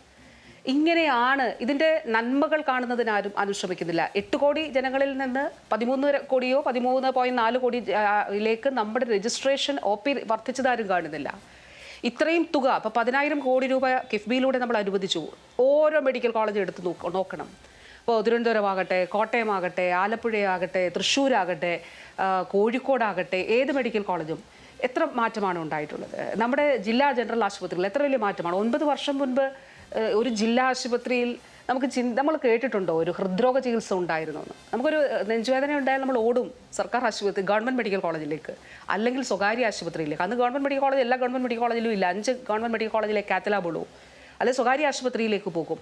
Speaker 2: ഇങ്ങനെയാണ് ഇതിന്റെ നന്മകൾ കാണുന്നതിന് ആരും ആരും എട്ട് കോടി ജനങ്ങളിൽ നിന്ന് പതിമൂന്ന് കോടിയോ പതിമൂന്ന് പോയിന്റ് നാല് കോടിയിലേക്ക് നമ്മുടെ രജിസ്ട്രേഷൻ ഒ പി വർദ്ധിച്ചതാരും കാണുന്നില്ല. ഇത്രയും തുക അപ്പോൾ പതിനായിരം കോടി രൂപ കിഫ്ബിയിലൂടെ നമ്മൾ അനുവദിച്ചു. ഓരോ മെഡിക്കൽ കോളേജ് എടുത്ത് നോക്ക- നോക്കണം. ഇപ്പോൾ തിരുവനന്തപുരമാകട്ടെ കോട്ടയമാകട്ടെ ആലപ്പുഴയാകട്ടെ തൃശ്ശൂരാകട്ടെ കോഴിക്കോടാകട്ടെ ഏത് മെഡിക്കൽ കോളേജും എത്ര മാറ്റമാണ് ഉണ്ടായിട്ടുള്ളത്? നമ്മുടെ ജില്ലാ ജനറൽ ആശുപത്രികൾ എത്ര വലിയ മാറ്റമാണ്? ഒൻപത് വർഷം മുൻപ് ഒരു ജില്ലാ ആശുപത്രിയിൽ നമുക്ക് നമ്മൾ കേട്ടിട്ടുണ്ടോ ഒരു ഹൃദ്രോഗ ചികിത്സ ഉണ്ടായിരുന്നു എന്ന്? നമുക്കൊരു നെഞ്ചുവേദന ഉണ്ടായാൽ നമ്മൾ ഓടും സർക്കാർ ആശുപത്രി ഗവൺമെന്റ് മെഡിക്കൽ കോളേജിലേക്ക്. അല്ലെങ്കിൽ സ്വകാര്യ ആശുപത്രിയിലേക്ക്. അന്ന് ഗവൺമെന്റ് മെഡിക്കൽ കോളേജ് എല്ലാ ഗവൺമെന്റ് മെഡിക്കൽ കോളേജിലും ഇല്ല. അഞ്ച് ഗവൺമെന്റ് മെഡിക്കൽ കോളേജിലേക്ക് കാത്തലാബുള്ളൂ അല്ലെങ്കിൽ സ്വകാര്യ ആശുപത്രിയിലേക്ക് പോകും.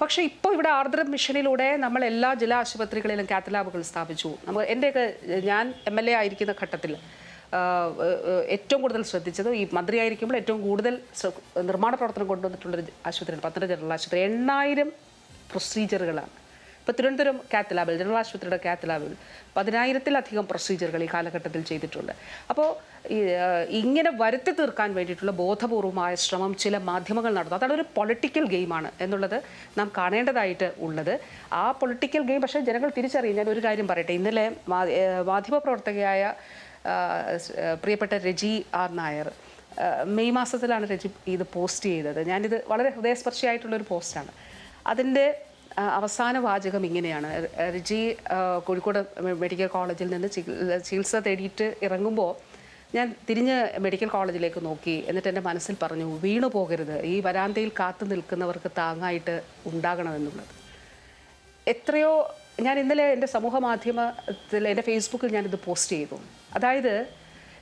Speaker 2: പക്ഷേ ഇപ്പോൾ ഇവിടെ ആർദ്രം മിഷനിലൂടെ നമ്മൾ എല്ലാ ജില്ലാ ആശുപത്രികളിലും കാത്തലാബുകൾ സ്ഥാപിച്ചു. നമ്മൾ എന്റെയൊക്കെ ഞാൻ എം എൽ എ ആയിരിക്കുന്ന ഘട്ടത്തിൽ ഏറ്റവും കൂടുതൽ ശ്രദ്ധിച്ചത് ഈ മന്ത്രിയായിരിക്കുമ്പോൾ ഏറ്റവും കൂടുതൽ നിർമ്മാണ പ്രവർത്തനം കൊണ്ടുവന്നിട്ടുള്ളൊരു ആശുപത്രിയാണ് പത്തനംതിട്ട ജനറൽ ആശുപത്രി. എണ്ണായിരം പ്രൊസീജിയറുകളാണ് ഇപ്പോൾ തിരുവനന്തപുരം കാത്ത് ലാബിൽ ജനറൽ ആശുപത്രിയുടെ കാത്ത് ലാബിൽ പതിനായിരത്തിലധികം പ്രൊസീജിയറുകൾ ഈ കാലഘട്ടത്തിൽ ചെയ്തിട്ടുണ്ട്. അപ്പോൾ ഇങ്ങനെ വരുത്തി തീർക്കാൻ വേണ്ടിയിട്ടുള്ള ബോധപൂർവമായ ശ്രമം ചില മാധ്യമങ്ങൾ നടത്തും അതാണ് ഒരു പൊളിറ്റിക്കൽ ഗെയിമാണ് എന്നുള്ളത് നാം കാണേണ്ടതായിട്ട് ഉള്ളത്. ആ പൊളിറ്റിക്കൽ ഗെയിം പക്ഷേ ജനങ്ങൾ തിരിച്ചറിയും. ഞാൻ ഒരു കാര്യം പറയട്ടെ. ഇന്നലെ മാധ്യമപ്രവർത്തകയായ പ്രിയപ്പെട്ട രജി ആർ നായർ മെയ് മാസത്തിലാണ് രജി ഇത് പോസ്റ്റ് ചെയ്തത്. ഞാനിത് വളരെ ഹൃദയസ്പർശിയായിട്ടുള്ളൊരു പോസ്റ്റാണ്. അതിന്റെ അവസാന വാചകം ഇങ്ങനെയാണ്. റിജി കോഴിക്കോട് മെഡിക്കൽ കോളേജിൽ നിന്ന് ചികിത്സ തേടിയിട്ട് ഇറങ്ങുമ്പോൾ ഞാൻ തിരിഞ്ഞ് മെഡിക്കൽ കോളേജിലേക്ക് നോക്കി. എന്നിട്ട് എന്റെ മനസ്സിൽ പറഞ്ഞു വീണു പോകരുത്. ഈ വരാന്തയിൽ കാത്തു നിൽക്കുന്നവർക്ക് താങ്ങായിട്ട് ഉണ്ടാകണമെന്നുള്ളത് എത്രയോ ഞാൻ ഇന്നലെ എന്റെ സമൂഹ മാധ്യമത്തിൽ എന്റെ ഫേസ്ബുക്കിൽ ഞാനിത് പോസ്റ്റ് ചെയ്തു. അതായത്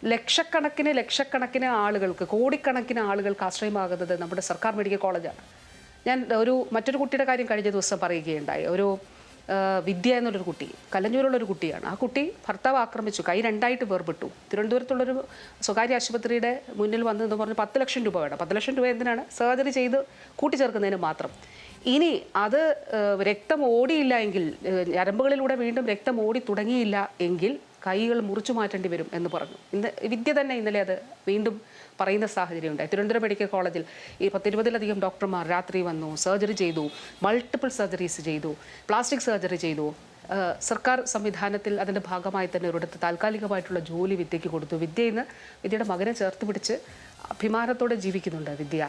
Speaker 2: ലക്ഷക്കണക്കിന് ലക്ഷക്കണക്കിന് ആളുകൾക്ക് കോടിക്കണക്കിന് ആളുകൾക്ക് ആശ്രയമാകുന്നത് നമ്മുടെ സർക്കാർ മെഡിക്കൽ കോളേജാണ്. ഞാൻ ഒരു മറ്റൊരു കുട്ടിയുടെ കാര്യം കഴിഞ്ഞ ദിവസം പറയുകയുണ്ടായി. ഒരു വിദ്യ എന്നുള്ളൊരു കുട്ടി കലഞ്ഞൂരുള്ളൊരു കുട്ടിയാണ്. ആ കുട്ടി ഭർത്താവ് ആക്രമിച്ചു കൈ രണ്ടായിട്ട് വേർപെട്ടു. തിരുവനന്തപുരത്തുള്ളൊരു സ്വകാര്യ ആശുപത്രിയുടെ മുന്നിൽ വന്നു എന്ന് പറഞ്ഞ് പത്ത് ലക്ഷം രൂപ വേണം. പത്ത് ലക്ഷം രൂപ എന്തിനാണ്? സർജറി ചെയ്ത് കൂട്ടിച്ചേർക്കുന്നതിന് മാത്രം. ഇനി അത് രക്തം ഓടിയില്ല എങ്കിൽ ഞരമ്പുകളിലൂടെ വീണ്ടും രക്തം ഓടി തുടങ്ങിയില്ല എങ്കിൽ കൈകൾ മുറിച്ചു മാറ്റേണ്ടി വരും എന്ന് പറഞ്ഞു. ഇന്ന് വിദ്യ തന്നെ ഇന്നലെ അത് വീണ്ടും പറയുന്ന സാഹചര്യം ഉണ്ടായി തിരുവനന്തപുരം മെഡിക്കൽ കോളേജിൽ ഈ പത്തിരുപതിലധികം ഡോക്ടർമാർ രാത്രി വന്നു സർജറി ചെയ്തു മൾട്ടിപ്പിൾ സർജറീസ് ചെയ്തു പ്ലാസ്റ്റിക് സർജറി ചെയ്തു. സർക്കാർ സംവിധാനത്തിൽ അതിന്റെ ഭാഗമായി തന്നെ ഒരിടത്ത് താൽക്കാലികമായിട്ടുള്ള ജോലി വിദ്യയ്ക്ക് കൊടുത്തു. വിദ്യ ഇന്ന് വിദ്യയുടെ മകനെ ചേർത്ത് പിടിച്ച് അഭിമാനത്തോടെ ജീവിക്കുന്നുണ്ട് വിദ്യ.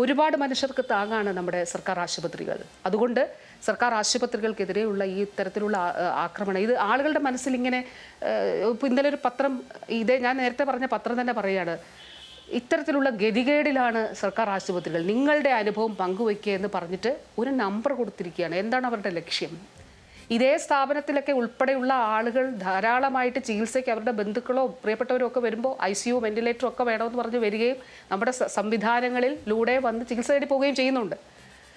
Speaker 2: ഒരുപാട് മനുഷ്യർക്ക് താങ്ങാണ് നമ്മുടെ സർക്കാർ ആശുപത്രികൾ. അതുകൊണ്ട് സർക്കാർ ആശുപത്രികൾക്കെതിരെയുള്ള ഈ തരത്തിലുള്ള ആക്രമണം. ഇത് ആളുകളുടെ മനസ്സിൽ ഇങ്ങനെ ഇപ്പോൾ ഇന്നലെ ഒരു പത്രം ഇതേ ഞാൻ നേരത്തെ പറഞ്ഞ പത്രം തന്നെ പറയുകയാണ് ഇത്തരത്തിലുള്ള ഗതികേടിലാണ് സർക്കാർ ആശുപത്രികൾ. നിങ്ങളുടെ അനുഭവം പങ്കുവയ്ക്കുക എന്ന് പറഞ്ഞിട്ട് ഒരു നമ്പർ കൊടുത്തിരിക്കുകയാണ്. എന്താണ് അവരുടെ ലക്ഷ്യം? ഇതേ സ്ഥാപനത്തിലൊക്കെ ഉൾപ്പെടെയുള്ള ആളുകൾ ധാരാളമായിട്ട് ചികിത്സയ്ക്ക് അവരുടെ ബന്ധുക്കളോ പ്രിയപ്പെട്ടവരോ ഒക്കെ വരുമ്പോൾ ഐ സി യു വെന്റിലേറ്ററോ ഒക്കെ വേണമെന്ന് പറഞ്ഞ് വരികയും നമ്മുടെ സംവിധാനങ്ങളിൽ സംവിധാനങ്ങളിലൂടെ വന്ന് ചികിത്സ തേടി പോവുകയും ചെയ്യുന്നുണ്ട്.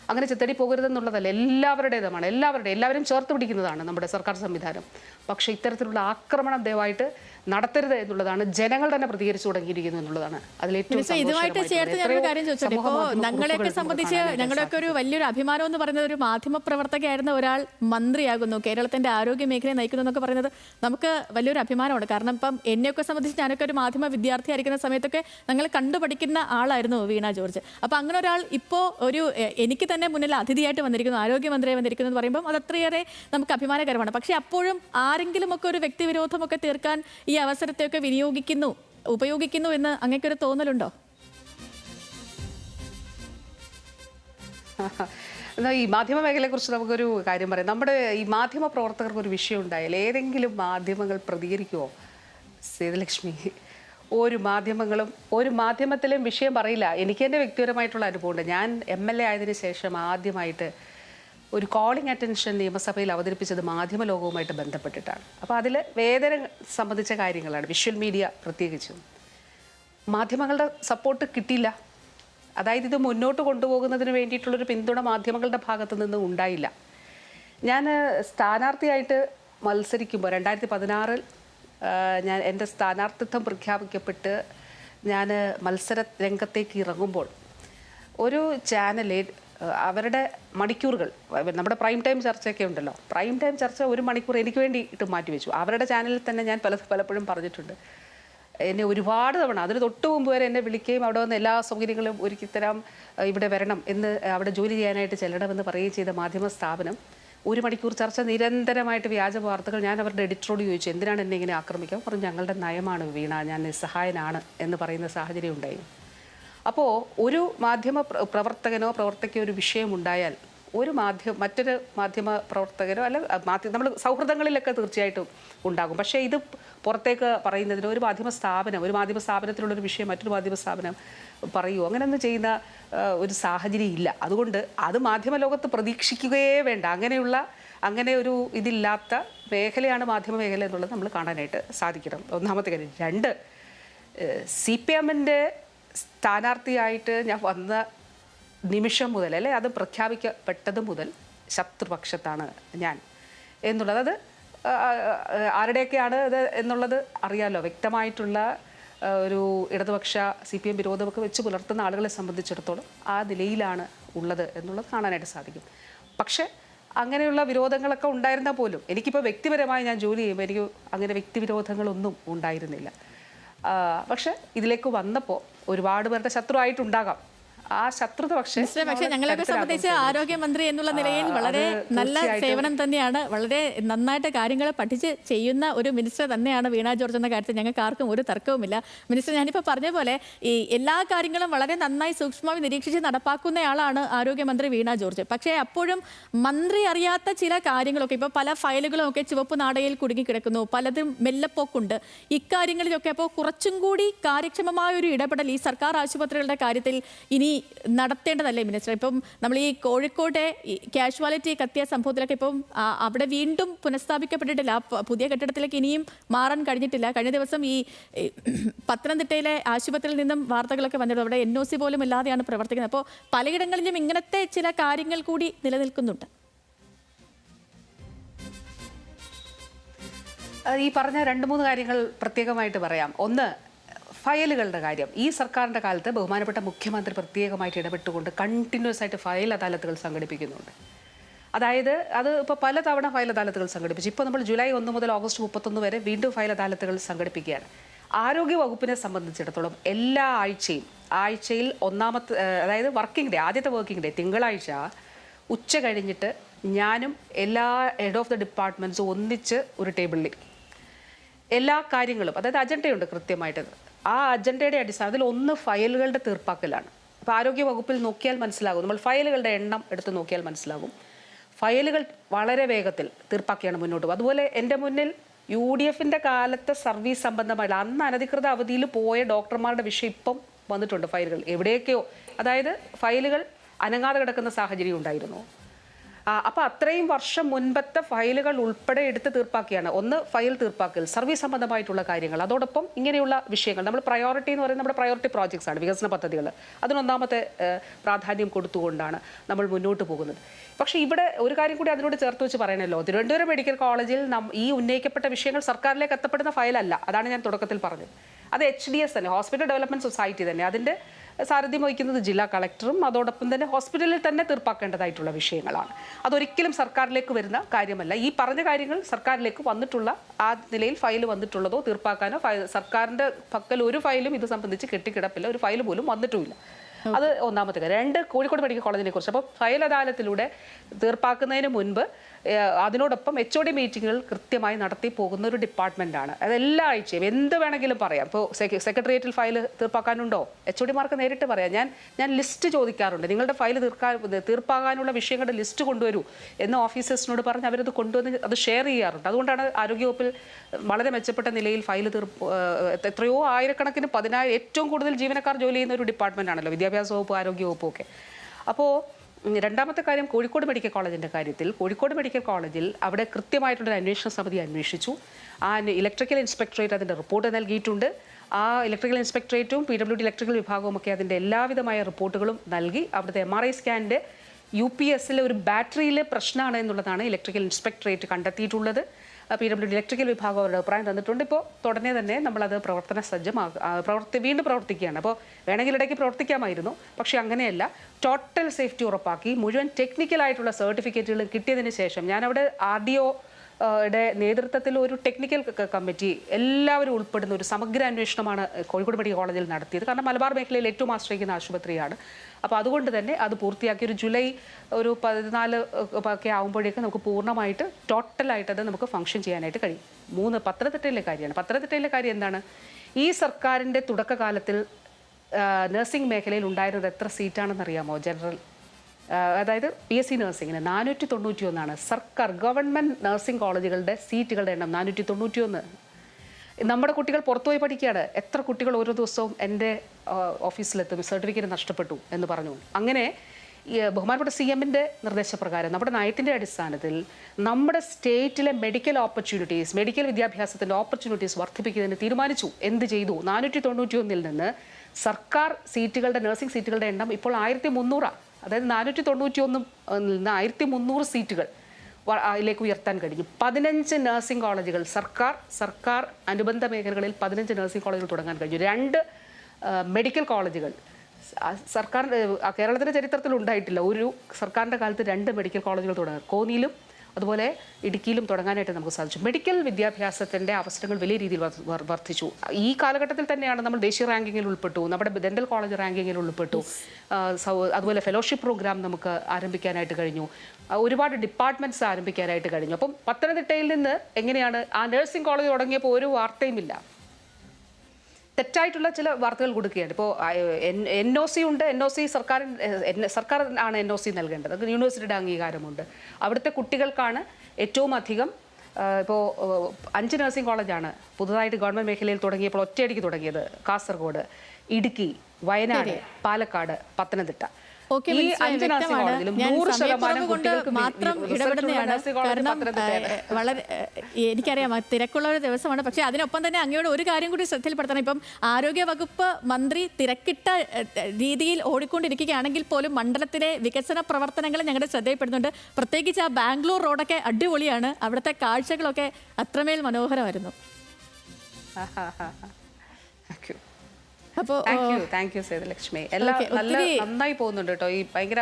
Speaker 2: അങ്ങനെ ചിത്തടി പോകരുതെന്നുള്ളതല്ല എല്ലാവരുടേതുമാണ്. എല്ലാവരുടെ എല്ലാവരും ചേർത്ത് പിടിക്കുന്നതാണ് നമ്മുടെ സർക്കാർ സംവിധാനം. പക്ഷേ ഇത്തരത്തിലുള്ള ആക്രമണം ദയവായിട്ട് നടത്തരുത് എന്നുള്ളതാണ്. ജനങ്ങൾ തന്നെ പ്രതികരിച്ചു തുടങ്ങിയിരിക്കുന്നു എന്നുള്ളതാണ്. അതിലേറ്റവും
Speaker 1: ഇതുമായിട്ട് ചേർത്ത് ഞാനൊരു കാര്യം ചോദിച്ചോട്ടെ? ഇപ്പോൾ ഞങ്ങളെയൊക്കെ സംബന്ധിച്ച് ഞങ്ങളുടെയൊക്കെ ഒരു വലിയൊരു അഭിമാനം എന്ന് പറയുന്നത് ഒരു മാധ്യമ പ്രവർത്തകയായിരുന്ന ഒരാൾ മന്ത്രിയാകുന്നു. കേരളത്തിന്റെ ആരോഗ്യ മേഖലയെ നയിക്കുന്നു എന്നൊക്കെ പറയുന്നത് നമുക്ക് വലിയൊരു അഭിമാനമാണ്. കാരണം ഇപ്പം എന്നെയൊക്കെ സംബന്ധിച്ച് ഞാനൊക്കെ ഒരു മാധ്യമ വിദ്യാർത്ഥിയായിരിക്കുന്ന സമയത്തൊക്കെ ഞങ്ങൾ കണ്ടുപഠിക്കുന്ന ആളായിരുന്നു വീണ ജോർജ്. അപ്പോൾ അങ്ങനെ ഒരാൾ ഇപ്പോ ഒരു എനിക്ക് തന്നെ മുന്നിൽ അതിഥിയായിട്ട് വന്നിരിക്കുന്നു ആരോഗ്യമന്ത്രിയായി വന്നിരിക്കുന്നു എന്ന് പറയുമ്പോൾ അത് അത്രയേറെ നമുക്ക് അഭിമാനകരമാണ്. പക്ഷേ അപ്പോഴും ആരെങ്കിലും ഒക്കെ ഒരു വ്യക്തിവിരോധമൊക്കെ തീർക്കാൻ ഈ അവസരത്തെയൊക്കെ വിനിയോഗിക്കുന്നു ഉപയോഗിക്കുന്നു എന്ന് അങ്ങേക്കൊരു തോന്നലുണ്ടോ?
Speaker 2: എന്നാൽ ഈ മാധ്യമ മേഖലയെക്കുറിച്ച് നമുക്കൊരു കാര്യം പറയാം. നമ്മുടെ ഈ മാധ്യമ പ്രവർത്തകർക്ക് ഒരു വിഷയം ഉണ്ടായാൽ ഏതെങ്കിലും മാധ്യമങ്ങൾ പ്രതികരിക്കുമോ സേതുലക്ഷ്മി ഒരു മാധ്യമങ്ങളും ഒരു മാധ്യമത്തിലും വിഷയം പറയില്ല. എനിക്ക് എന്റെ വ്യക്തിപരമായിട്ടുള്ള അനുഭവമുണ്ട്. ഞാൻ എം എൽ എ ആയതിനു ശേഷം ആദ്യമായിട്ട് ഒരു കോളിംഗ് അറ്റൻഷൻ നിയമസഭയിൽ അവതരിപ്പിച്ചത് മാധ്യമ ലോകവുമായിട്ട് ബന്ധപ്പെട്ടിട്ടാണ്. അപ്പോൾ അതിൽ വേദന സംബന്ധിച്ച കാര്യങ്ങളാണ്. വിഷ്വൽ മീഡിയ പ്രത്യേകിച്ചും. മാധ്യമങ്ങളുടെ സപ്പോർട്ട് കിട്ടിയില്ല. അതായത് ഇത് മുന്നോട്ട് കൊണ്ടുപോകുന്നതിന് വേണ്ടിയിട്ടുള്ളൊരു പിന്തുണ മാധ്യമങ്ങളുടെ ഭാഗത്തു നിന്ന് ഉണ്ടായില്ല. ഞാൻ സ്ഥാനാർത്ഥിയായിട്ട് മത്സരിക്കുമ്പോൾ രണ്ടായിരത്തി പതിനാറിൽ ഞാൻ എന്റെ സ്ഥാനാർത്ഥിത്വം പ്രഖ്യാപിക്കപ്പെട്ട് ഞാൻ മത്സര രംഗത്തേക്ക് ഇറങ്ങുമ്പോൾ ഒരു ചാനലിൽ അവരുടെ മണിക്കൂറുകൾ നമ്മുടെ പ്രൈം ടൈം ചർച്ചയൊക്കെ ഉണ്ടല്ലോ. പ്രൈം ടൈം ചർച്ച ഒരു മണിക്കൂർ എനിക്ക് വേണ്ടി ഇട്ട് മാറ്റി വെച്ചു. അവരുടെ ചാനലിൽ തന്നെ ഞാൻ പല പലപ്പോഴും പറഞ്ഞിട്ടുണ്ട്. എന്നെ ഒരുപാട് തവണ അതിന് തൊട്ട് മുമ്പ് വരെ എന്നെ വിളിക്കുകയും അവിടെ വന്ന് എല്ലാ സൗകര്യങ്ങളും ഒരുക്കി തരാം ഇവിടെ വരണം എന്ന് അവിടെ ജോലി ചെയ്യാനായിട്ട് ചെല്ലണമെന്ന് പറയുകയും ചെയ്ത മാധ്യമ സ്ഥാപനം ഒരു മണിക്കൂർ ചർച്ച നിരന്തരമായിട്ട് വ്യാജ വാർത്തകൾ ഞാൻ അവരുടെ എഡിറ്ററോട് ചോദിച്ചു എന്തിനാണ് എന്നെ ഇങ്ങനെ ആക്രമിക്കാൻ? പറഞ്ഞു ഞങ്ങളുടെ നയമാണ് വീണ ഞാൻ നിസ്സഹായനാണ് എന്ന് പറയുന്ന സാഹചര്യം ഉണ്ടായി. അപ്പോൾ ഒരു മാധ്യമ പ്രവർത്തകനോ പ്രവർത്തകയോ ഒരു വിഷയമുണ്ടായാൽ ഒരു മാധ്യമ മറ്റൊരു മാധ്യമ പ്രവർത്തകരോ അല്ല മാധ്യമ നമ്മൾ സൗഹൃദങ്ങളിലൊക്കെ തീർച്ചയായിട്ടും ഉണ്ടാകും. പക്ഷേ ഇത് പുറത്തേക്ക് പറയുന്നതിന് ഒരു മാധ്യമ സ്ഥാപനം ഒരു മാധ്യമ സ്ഥാപനത്തിലുള്ളൊരു വിഷയം മറ്റൊരു മാധ്യമ സ്ഥാപനം പറയുമോ അങ്ങനെയൊന്നും ചെയ്യുന്ന ഒരു സാഹചര്യം ഇല്ല. അതുകൊണ്ട് അത് മാധ്യമ ലോകത്ത് പ്രതീക്ഷിക്കുകയേ വേണ്ട. അങ്ങനെയുള്ള അങ്ങനെ ഒരു ഇതില്ലാത്ത മേഖലയാണ് മാധ്യമ മേഖല എന്നുള്ളത് നമ്മൾ കാണാനായിട്ട് സാധിക്കണം. ഒന്നാമത്തെ കാര്യം. രണ്ട് സി പി എമ്മിന്റെ സ്ഥാനാർത്ഥിയായിട്ട് ഞാൻ വന്ന നിമിഷം മുതൽ അല്ലെ? അത് പ്രഖ്യാപിക്കപ്പെട്ടത് മുതൽ ശത്രുപക്ഷത്താണ് ഞാൻ. എന്നുള്ളത് അത് ആരുടെയൊക്കെയാണ് ഇത് എന്നുള്ളത് അറിയാമല്ലോ വ്യക്തമായിട്ടുള്ള ഒരു ഇടതുപക്ഷ സി പി എം വിരോധമൊക്കെ വെച്ച് പുലർത്തുന്ന ആളുകളെ സംബന്ധിച്ചിടത്തോളം ആ നിലയിലാണ് ഉള്ളത് എന്നുള്ളത് കാണാനായിട്ട് സാധിക്കും. പക്ഷേ അങ്ങനെയുള്ള വിരോധങ്ങളൊക്കെ ഉണ്ടായിരുന്നാൽ പോലും എനിക്കിപ്പോൾ വ്യക്തിപരമായി ഞാൻ ജോലി ചെയ്യുമ്പോൾ എനിക്ക് അങ്ങനെ വ്യക്തിവിരോധങ്ങളൊന്നും ഉണ്ടായിരുന്നില്ല. പക്ഷേ ഇതിലേക്ക് വന്നപ്പോൾ ഒരുപാട് പേരുടെ ശത്രുവായിട്ടുണ്ടാകാം. ആ ശത്രുത പക്ഷേ
Speaker 1: പക്ഷേ ഞങ്ങളൊക്കെ സംബന്ധിച്ച് ആരോഗ്യമന്ത്രി എന്നുള്ള നിലയിൽ വളരെ നല്ല സേവനം തന്നെയാണ്. വളരെ നന്നായിട്ട് കാര്യങ്ങൾ പഠിച്ച് ചെയ്യുന്ന ഒരു മിനിസ്റ്റർ തന്നെയാണ് വീണ ജോർജ് എന്ന കാര്യത്തിൽ ഞങ്ങൾക്ക് ആർക്കും ഒരു തർക്കവുമില്ല. മിനിസ്റ്റർ ഞാനിപ്പോൾ പറഞ്ഞ പോലെ ഈ എല്ലാ കാര്യങ്ങളും വളരെ നന്നായി സൂക്ഷ്മമായി നിരീക്ഷിച്ച് നടപ്പാക്കുന്നയാളാണ് ആരോഗ്യമന്ത്രി വീണ ജോർജ്. പക്ഷേ അപ്പോഴും മന്ത്രി അറിയാത്ത ചില കാര്യങ്ങളൊക്കെ ഇപ്പോൾ പല ഫയലുകളും ഒക്കെ ചുവപ്പ് നാടയിൽ കുടുങ്ങിക്കിടക്കുന്നു പലതും മെല്ലപ്പോക്കുണ്ട്. ഇക്കാര്യങ്ങളിലൊക്കെ അപ്പോൾ കുറച്ചും കൂടി കാര്യക്ഷമമായ ഒരു ഇടപെടൽ ഈ സർക്കാർ ആശുപത്രികളുടെ കാര്യത്തിൽ ഇനി നടത്തേണ്ടതല്ലേ മിനിസ്റ്റർ ഇപ്പം നമ്മൾ ഈ കോഴിക്കോട്ടെ കാഷ്വാലിറ്റി കത്തിയ സംഭവത്തിലൊക്കെ ഇപ്പം അവിടെ വീണ്ടും പുനഃസ്ഥാപിക്കപ്പെട്ടിട്ടില്ല. പുതിയ കെട്ടിടത്തിലേക്ക് ഇനിയും മാറാൻ കഴിഞ്ഞിട്ടില്ല. കഴിഞ്ഞ ദിവസം ഈ, പത്തനംതിട്ടയിലെ ആശുപത്രിയിൽ നിന്നും വാർത്തകളൊക്കെ വന്നിട്ടുണ്ട്. അവിടെ എൻ ഒ സി പോലും ഇല്ലാതെയാണ് പ്രവർത്തിക്കുന്നത്. അപ്പോൾ പലയിടങ്ങളിലും ഇങ്ങനത്തെ ചില കാര്യങ്ങൾ കൂടി നിലനിൽക്കുന്നുണ്ട്.
Speaker 2: ഈ പറഞ്ഞ രണ്ട് മൂന്ന് കാര്യങ്ങൾ പ്രത്യേകമായിട്ട് പറയാം. ഒന്ന് ഫയലുകളുടെ കാര്യം. ഈ സർക്കാരിന്റെ കാലത്ത് ബഹുമാനപ്പെട്ട മുഖ്യമന്ത്രി പ്രത്യേകമായിട്ട് ഇടപെട്ടുകൊണ്ട് കണ്ടിന്യൂസ് ആയിട്ട് ഫയൽ അദാലത്തുകൾ സംഘടിപ്പിക്കുന്നുണ്ട്. അതായത് അത് ഇപ്പോൾ പലതവണ ഫയൽ അദാലത്തുകൾ സംഘടിപ്പിച്ചു. ഇപ്പോൾ നമ്മൾ ജൂലൈ ഒന്ന് മുതൽ ഓഗസ്റ്റ് മുപ്പത്തൊന്ന് വരെ വീണ്ടും ഫയൽ അദാലത്തുകൾ സംഘടിപ്പിക്കുകയാണ്. ആരോഗ്യ വകുപ്പിനെ സംബന്ധിച്ചിടത്തോളം എല്ലാ ആഴ്ചയും ആഴ്ചയിൽ ഒന്നാമത്തെ അതായത് വർക്കിംഗ് ഡേ ആദ്യത്തെ വർക്കിംഗ് ഡേ തിങ്കളാഴ്ച ഉച്ച കഴിഞ്ഞിട്ട് ഞാനും എല്ലാ ഹെഡ് ഓഫ് ദ ഡിപ്പാർട്ട്മെന്റ്സും ഒന്നിച്ച് ഒരു ടേബിളിൽ എല്ലാ കാര്യങ്ങളും അതായത് അജണ്ടയുണ്ട് കൃത്യമായിട്ട്. ആ അജണ്ടയുടെ അടിസ്ഥാനത്തിൽ ഒന്ന് ഫയലുകളുടെ തീർപ്പാക്കലാണ്. അപ്പോൾ ആരോഗ്യ വകുപ്പിൽ നോക്കിയാൽ മനസ്സിലാകും. നമ്മൾ ഫയലുകളുടെ എണ്ണം എടുത്ത് നോക്കിയാൽ മനസ്സിലാകും. ഫയലുകൾ വളരെ വേഗത്തിൽ തീർപ്പാക്കിയാണ് മുന്നോട്ട് പോകുന്നത് അതുപോലെ എന്റെ മുന്നിൽ യു ഡി എഫിന്റെ കാലത്തെ സർവീസ് സംബന്ധമായിട്ട് അന്ന് അനധികൃത അവധിയിൽ പോയ ഡോക്ടർമാരുടെ വിഷയം ഇപ്പം വന്നിട്ടുണ്ട് ഫയലുകൾ. എവിടെയൊക്കെയോ. അതായത് ഫയലുകൾ അനങ്ങാതെ കിടക്കുന്ന സാഹചര്യം ഉണ്ടായിരുന്നു. അപ്പോൾ അത്രയും വർഷം മുൻപത്തെ ഫയലുകൾ ഉൾപ്പെടെ എടുത്ത് തീർപ്പാക്കിയാണ്. ഒന്ന് ഫയൽ തീർപ്പാക്കൽ സർവീസ് സംബന്ധമായിട്ടുള്ള കാര്യങ്ങൾ. അതോടൊപ്പം ഇങ്ങനെയുള്ള വിഷയങ്ങൾ. നമ്മൾ പ്രയോറിറ്റി എന്ന് പറയുന്നത് നമ്മുടെ പ്രയോറിറ്റി പ്രോജക്ട്സ് ആണ് വികസന പദ്ധതികൾ. അതിനൊന്നാമത്തെ പ്രാധാന്യം കൊടുത്തുകൊണ്ടാണ് നമ്മൾ മുന്നോട്ട് പോകുന്നത്. പക്ഷേ ഇവിടെ ഒരു കാര്യം കൂടി അതിനോട് ചേർത്ത് വെച്ച് പറയണല്ലോ. തിരുവനന്തപുരം മെഡിക്കൽ കോളേജിൽ ഈ ഉന്നയിക്കപ്പെട്ട വിഷയങ്ങൾ സർക്കാരിലേക്ക് എത്തപ്പെടുന്ന ഫയലല്ല. അതാണ് ഞാൻ തുടക്കത്തിൽ പറഞ്ഞത്. അത് എച്ച് ഡി എസ് തന്നെ ഹോസ്പിറ്റൽ ഡെവലപ്മെന്റ് സൊസൈറ്റി തന്നെ. അതിന്റെ സാരഥ്യം വഹിക്കുന്നത് ജില്ലാ കളക്ടറും അതോടൊപ്പം തന്നെ ഹോസ്പിറ്റലിൽ തന്നെ തീർപ്പാക്കേണ്ടതായിട്ടുള്ള വിഷയങ്ങളാണ്. അതൊരിക്കലും സർക്കാരിലേക്ക് വരുന്ന കാര്യമല്ല. ഈ പറഞ്ഞ കാര്യങ്ങൾ സർക്കാരിലേക്ക് വന്നിട്ടുള്ള ആ നിലയിൽ ഫയൽ വന്നിട്ടുള്ളതോ തീർപ്പാക്കാനോ സർക്കാരിന്റെ സർക്കാരിന്റെ പക്കൽ ഒരു ഫയലും ഇത് സംബന്ധിച്ച് കെട്ടിക്കിടപ്പില്ല. ഒരു ഫയൽ പോലും വന്നിട്ടുമില്ല. അത് ഒന്നാമത്തെ കാര്യം. രണ്ട് കോഴിക്കോട് മെഡിക്കൽ കോളേജിനെ കുറിച്ച് അപ്പോൾ ഫയൽ അദാലത്തിലൂടെ തീർപ്പാക്കുന്നതിന് മുൻപ് അതിനോടൊപ്പം എച്ച് ഒ ഡി മീറ്റിങ്ങുകൾ കൃത്യമായി നടത്തി പോകുന്ന ഒരു ഡിപ്പാർട്ട്മെന്റാണ് അത് എല്ലാ ആഴ്ചയും എന്ത് വേണമെങ്കിലും പറയാം. ഇപ്പോൾ സെക്രട്ടേറിയറ്റിൽ ഫയൽ തീർപ്പാക്കാനുണ്ടോ? എച്ച് ഒ ഡിമാർക്ക് നേരിട്ട് പറയാം. ഞാൻ ഞാൻ ലിസ്റ്റ് ചോദിക്കാറുണ്ട്. നിങ്ങളുടെ ഫയൽ തീർക്കാൻ തീർപ്പാകാനുള്ള വിഷയങ്ങളുടെ ലിസ്റ്റ് കൊണ്ടുവരൂ എന്ന് ഓഫീസേഴ്സിനോട് പറഞ്ഞ് അവരത് കൊണ്ടുവന്ന് അത് ഷെയർ ചെയ്യാറുണ്ട്. അതുകൊണ്ടാണ് ആരോഗ്യവകുപ്പിൽ വളരെ മെച്ചപ്പെട്ട നിലയിൽ ഫയൽ തീർപ്പ് എത്രയോ ആയിരക്കണക്കിന് പതിനായിരം ഏറ്റവും കൂടുതൽ ജീവനക്കാർ ജോലി ചെയ്യുന്ന ഒരു ഡിപ്പാർട്ട്മെന്റ് ആണല്ലോ വിദ്യാഭ്യാസ വകുപ്പ് ആരോഗ്യ ഒക്കെ. അപ്പോൾ രണ്ടാമത്തെ കാര്യം കോഴിക്കോട് മെഡിക്കൽ കോളേജിന്റെ കാര്യത്തിൽ കോഴിക്കോട് മെഡിക്കൽ കോളേജിൽ അവിടെ കൃത്യമായിട്ടുള്ളൊരു അന്വേഷണ സമിതി അന്വേഷിച്ചു. ആ ഇലക്ട്രിക്കൽ ഇൻസ്പെക്ടറേറ്റ് അതിന്റെ റിപ്പോർട്ട് നൽകിയിട്ടുണ്ട്. ആ ഇലക്ട്രിക്കൽ ഇൻസ്പെക്ടറേറ്റും പി ഡബ്ല്യു ഡി ഇലക്ട്രിക്കൽ വിഭാഗവും ഒക്കെ അതിന്റെ എല്ലാവിധമായ റിപ്പോർട്ടുകളും നൽകി. അവിടുത്തെ എം ആർ ഐ സ്കാനിന്റെ യു പി എസിലെ ഒരു ബാറ്ററിയിലെ പ്രശ്നമാണ് എന്നുള്ളതാണ് ഇലക്ട്രിക്കൽ ഇൻസ്പെക്ടറേറ്റ് കണ്ടെത്തിയിട്ടുള്ളത്. പി ഡബ്ല്യു ഡി ഇലക്ട്രിക്കൽ വിഭാഗം അവരുടെ അഭിപ്രായം തന്നിട്ടുണ്ട്. ഇപ്പോൾ ഉടനെ തന്നെ നമ്മളത് പ്രവർത്തന സജ്ജമാകുക ആ, പ്രവർത്തി വീണ്ടും പ്രവർത്തിക്കുകയാണ്. അപ്പോൾ വേണമെങ്കിൽ ഇടയ്ക്ക് പ്രവർത്തിക്കാമായിരുന്നു. പക്ഷേ അങ്ങനെയല്ല. ടോട്ടൽ സേഫ്റ്റി ഉറപ്പാക്കി. മുഴുവൻ ടെക്നിക്കലായിട്ടുള്ള സർട്ടിഫിക്കറ്റുകൾ കിട്ടിയതിന് ശേഷം ഞാനവിടെ ആർ ഡി ഒ നേതൃത്വത്തിൽ ഒരു ടെക്നിക്കൽ കമ്മിറ്റി എല്ലാവരും ഉൾപ്പെടുന്ന ഒരു സമഗ്ര അന്വേഷണമാണ് കോഴിക്കോട് മെഡിക്കൽ കോളേജിൽ നടത്തിയത്. കാരണം മലബാർ മേഖലയിൽ ഏറ്റവും ആശ്രയിക്കുന്ന ആശുപത്രിയാണ്. അപ്പോൾ അതുകൊണ്ട് തന്നെ അത് പൂർത്തിയാക്കി ഒരു ജൂലൈ ഒരു പതിനാല് ഒക്കെ ആകുമ്പോഴേക്കും നമുക്ക് പൂർണമായിട്ട് ടോട്ടലായിട്ട് അത് നമുക്ക് ഫംഗ്ഷൻ ചെയ്യാനായിട്ട് കഴിയും. മൂന്ന് പത്രത്തിട്ടയിലെ കാര്യമാണ്. പത്രത്തിട്ടയിലെ കാര്യം എന്താണ്? ഈ സർക്കാരിന്റെ തുടക്കകാലത്തിൽ നഴ്സിംഗ് മേഖലയിൽ ഉണ്ടായിരുന്നത് എത്ര സീറ്റാണെന്ന് അറിയാമോ ജനറൽ അതായത് പി എസ് സി നഴ്സിംഗിന് നാനൂറ്റി തൊണ്ണൂറ്റി ഒന്നാണ് സർക്കാർ ഗവൺമെന്റ് നഴ്സിംഗ് കോളേജുകളുടെ സീറ്റുകളുടെ എണ്ണം നാനൂറ്റി തൊണ്ണൂറ്റി ഒന്ന് നമ്മുടെ കുട്ടികൾ പുറത്തുപോയി പഠിക്കുകയാണ്. എത്ര കുട്ടികൾ ഓരോ ദിവസവും എന്റെ ഓഫീസിലെത്തും? സർട്ടിഫിക്കറ്റ് നഷ്ടപ്പെട്ടു എന്ന് പറഞ്ഞു. അങ്ങനെ ബഹുമാനപ്പെട്ട സി എമ്മിന്റെ നിർദ്ദേശപ്രകാരം നമ്മുടെ നയത്തിന്റെ അടിസ്ഥാനത്തിൽ നമ്മുടെ സ്റ്റേറ്റിലെ മെഡിക്കൽ ഓപ്പർച്യൂണിറ്റീസ് മെഡിക്കൽ വിദ്യാഭ്യാസത്തിന്റെ ഓപ്പർച്യൂണിറ്റീസ് വർദ്ധിപ്പിക്കുന്നതിന് തീരുമാനിച്ചു. എന്ത് ചെയ്തു? നാനൂറ്റി തൊണ്ണൂറ്റി ഒന്നിൽ നിന്ന് സർക്കാർ സീറ്റുകളുടെ നഴ്സിംഗ് സീറ്റുകളുടെ എണ്ണം ഇപ്പോൾ ആയിരത്തി മുന്നൂറാണ് അതായത് നാനൂറ്റി തൊണ്ണൂറ്റി ഒന്ന് നിന്ന് ആയിരത്തി മുന്നൂറ് സീറ്റുകൾ അതിലേക്ക് ഉയർത്താൻ കഴിയും പതിനഞ്ച് നഴ്സിംഗ് കോളേജുകൾ സർക്കാർ സർക്കാർ അനുബന്ധ മേഖലകളിൽ പതിനഞ്ച് നഴ്സിംഗ് കോളേജുകൾ തുടങ്ങാൻ കഴിഞ്ഞു. രണ്ട് മെഡിക്കൽ കോളേജുകൾ. സർക്കാർ കേരളത്തിന്റെ ചരിത്രത്തിൽ ഉണ്ടായിട്ടില്ല. ഒരു സർക്കാരിന്റെ കാലത്ത് രണ്ട് മെഡിക്കൽ കോളേജുകൾ തുടങ്ങുക കോന്നിയിലും അതുപോലെ ഇടുക്കിയിലും തുടങ്ങാനായിട്ട് നമുക്ക് സാധിച്ചു. മെഡിക്കൽ വിദ്യാഭ്യാസത്തിന്റെ അവസരങ്ങൾ വലിയ രീതിയിൽ വർദ്ധിച്ചു. ഈ കാലഘട്ടത്തിൽ തന്നെയാണ് നമ്മൾ ദേശീയ റാങ്കിങ്ങിൽ ഉൾപ്പെട്ടു നമ്മുടെ ഡെന്റൽ കോളേജ് റാങ്കിങ്ങിൽ ഉൾപ്പെട്ടു. അതുപോലെ ഫെലോഷിപ്പ് പ്രോഗ്രാം നമുക്ക് ആരംഭിക്കാനായിട്ട് കഴിഞ്ഞു. ഒരുപാട് ഡിപ്പാർട്ട്മെന്റ്സ് ആരംഭിക്കാനായിട്ട് കഴിഞ്ഞു. അപ്പം പത്തനംതിട്ടയിൽ നിന്ന് എങ്ങനെയാണ് ആ നഴ്സിംഗ് കോളേജ് തുടങ്ങിയപ്പോൾ ഒരു വാർത്തയുമില്ല. തെറ്റായിട്ടുള്ള ചില വാർത്തകൾ കൊടുക്കുകയാണ് ഇപ്പോൾ എൻ ഒ സി ഉണ്ട്. എൻ ഒ സി സർക്കാർ സർക്കാർ ആണ് എൻ ഒ സി നൽകേണ്ടത്. അത് യൂണിവേഴ്സിറ്റിയുടെ അംഗീകാരമുണ്ട്. അവിടുത്തെ കുട്ടികൾക്കാണ് ഏറ്റവും അധികം ഇപ്പോൾ അഞ്ച് നഴ്സിംഗ് കോളേജാണ് പുതുതായിട്ട് ഗവൺമെന്റ് മേഖലയിൽ തുടങ്ങിയപ്പോൾ ഒറ്റയടിക്ക് തുടങ്ങിയത്. കാസർഗോഡ് ഇടുക്കി വയനാട് പാലക്കാട് പത്തനംതിട്ട. ഈ
Speaker 1: മനസ്സിലായി,
Speaker 2: അഞ്ച് നഴ്സിംഗ്
Speaker 1: വ്യക്തമാണ്.
Speaker 2: കോളേജിലും നൂറ് ശതമാനം കുട്ടികൾക്ക്
Speaker 1: മാത്രം ഇടപെടുന്നതാണ്. കാരണം വളരെ എനിക്കറിയാം തിരക്കുള്ള ഒരു ദിവസമാണ്. പക്ഷെ അതിനൊപ്പം തന്നെ അങ്ങയോട് ഒരു കാര്യം കൂടി ശ്രദ്ധയിൽപ്പെടുത്തണം. ഇപ്പം ആരോഗ്യ വകുപ്പ് മന്ത്രി തിരക്കിട്ട രീതിയിൽ ഓടിക്കൊണ്ടിരിക്കുകയാണെങ്കിൽ പോലും മണ്ഡലത്തിലെ വികസന പ്രവർത്തനങ്ങൾ ഞങ്ങളുടെ ശ്രദ്ധയിൽപ്പെടുന്നുണ്ട്. പ്രത്യേകിച്ച് ആ ബാംഗ്ലൂർ റോഡൊക്കെ അടിപൊളിയാണ്. അവിടുത്തെ കാഴ്ചകളൊക്കെ അത്രമേൽ മനോഹരമായിരുന്നു.
Speaker 2: Thank you.
Speaker 1: അപ്പോൾ
Speaker 2: thank you thank you Sethulakshmi എല്ലാം നല്ല നന്നായി പോകുന്നുണ്ട് കേട്ടോ. ഈ ഭയങ്കര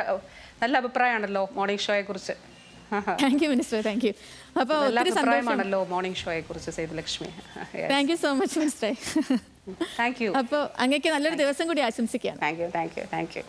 Speaker 2: നല്ല അഭിപ്രായമാണല്ലോ മോർണിംഗ് ഷോയെ കുറിച്ച്
Speaker 1: thank you minister thank you അപ്പോൾ ഒത്തിരി
Speaker 2: മോർണിംഗ് ഷോയെ കുറിച്ച് Sethulakshmi
Speaker 1: thank you so much minister
Speaker 2: thank you
Speaker 1: അപ്പോൾ അങ്ങേക്ക് നല്ലൊരു ദിവസം കൂടി ആശംസിക്കുകയാണ്.
Speaker 2: Thank you thank you thank you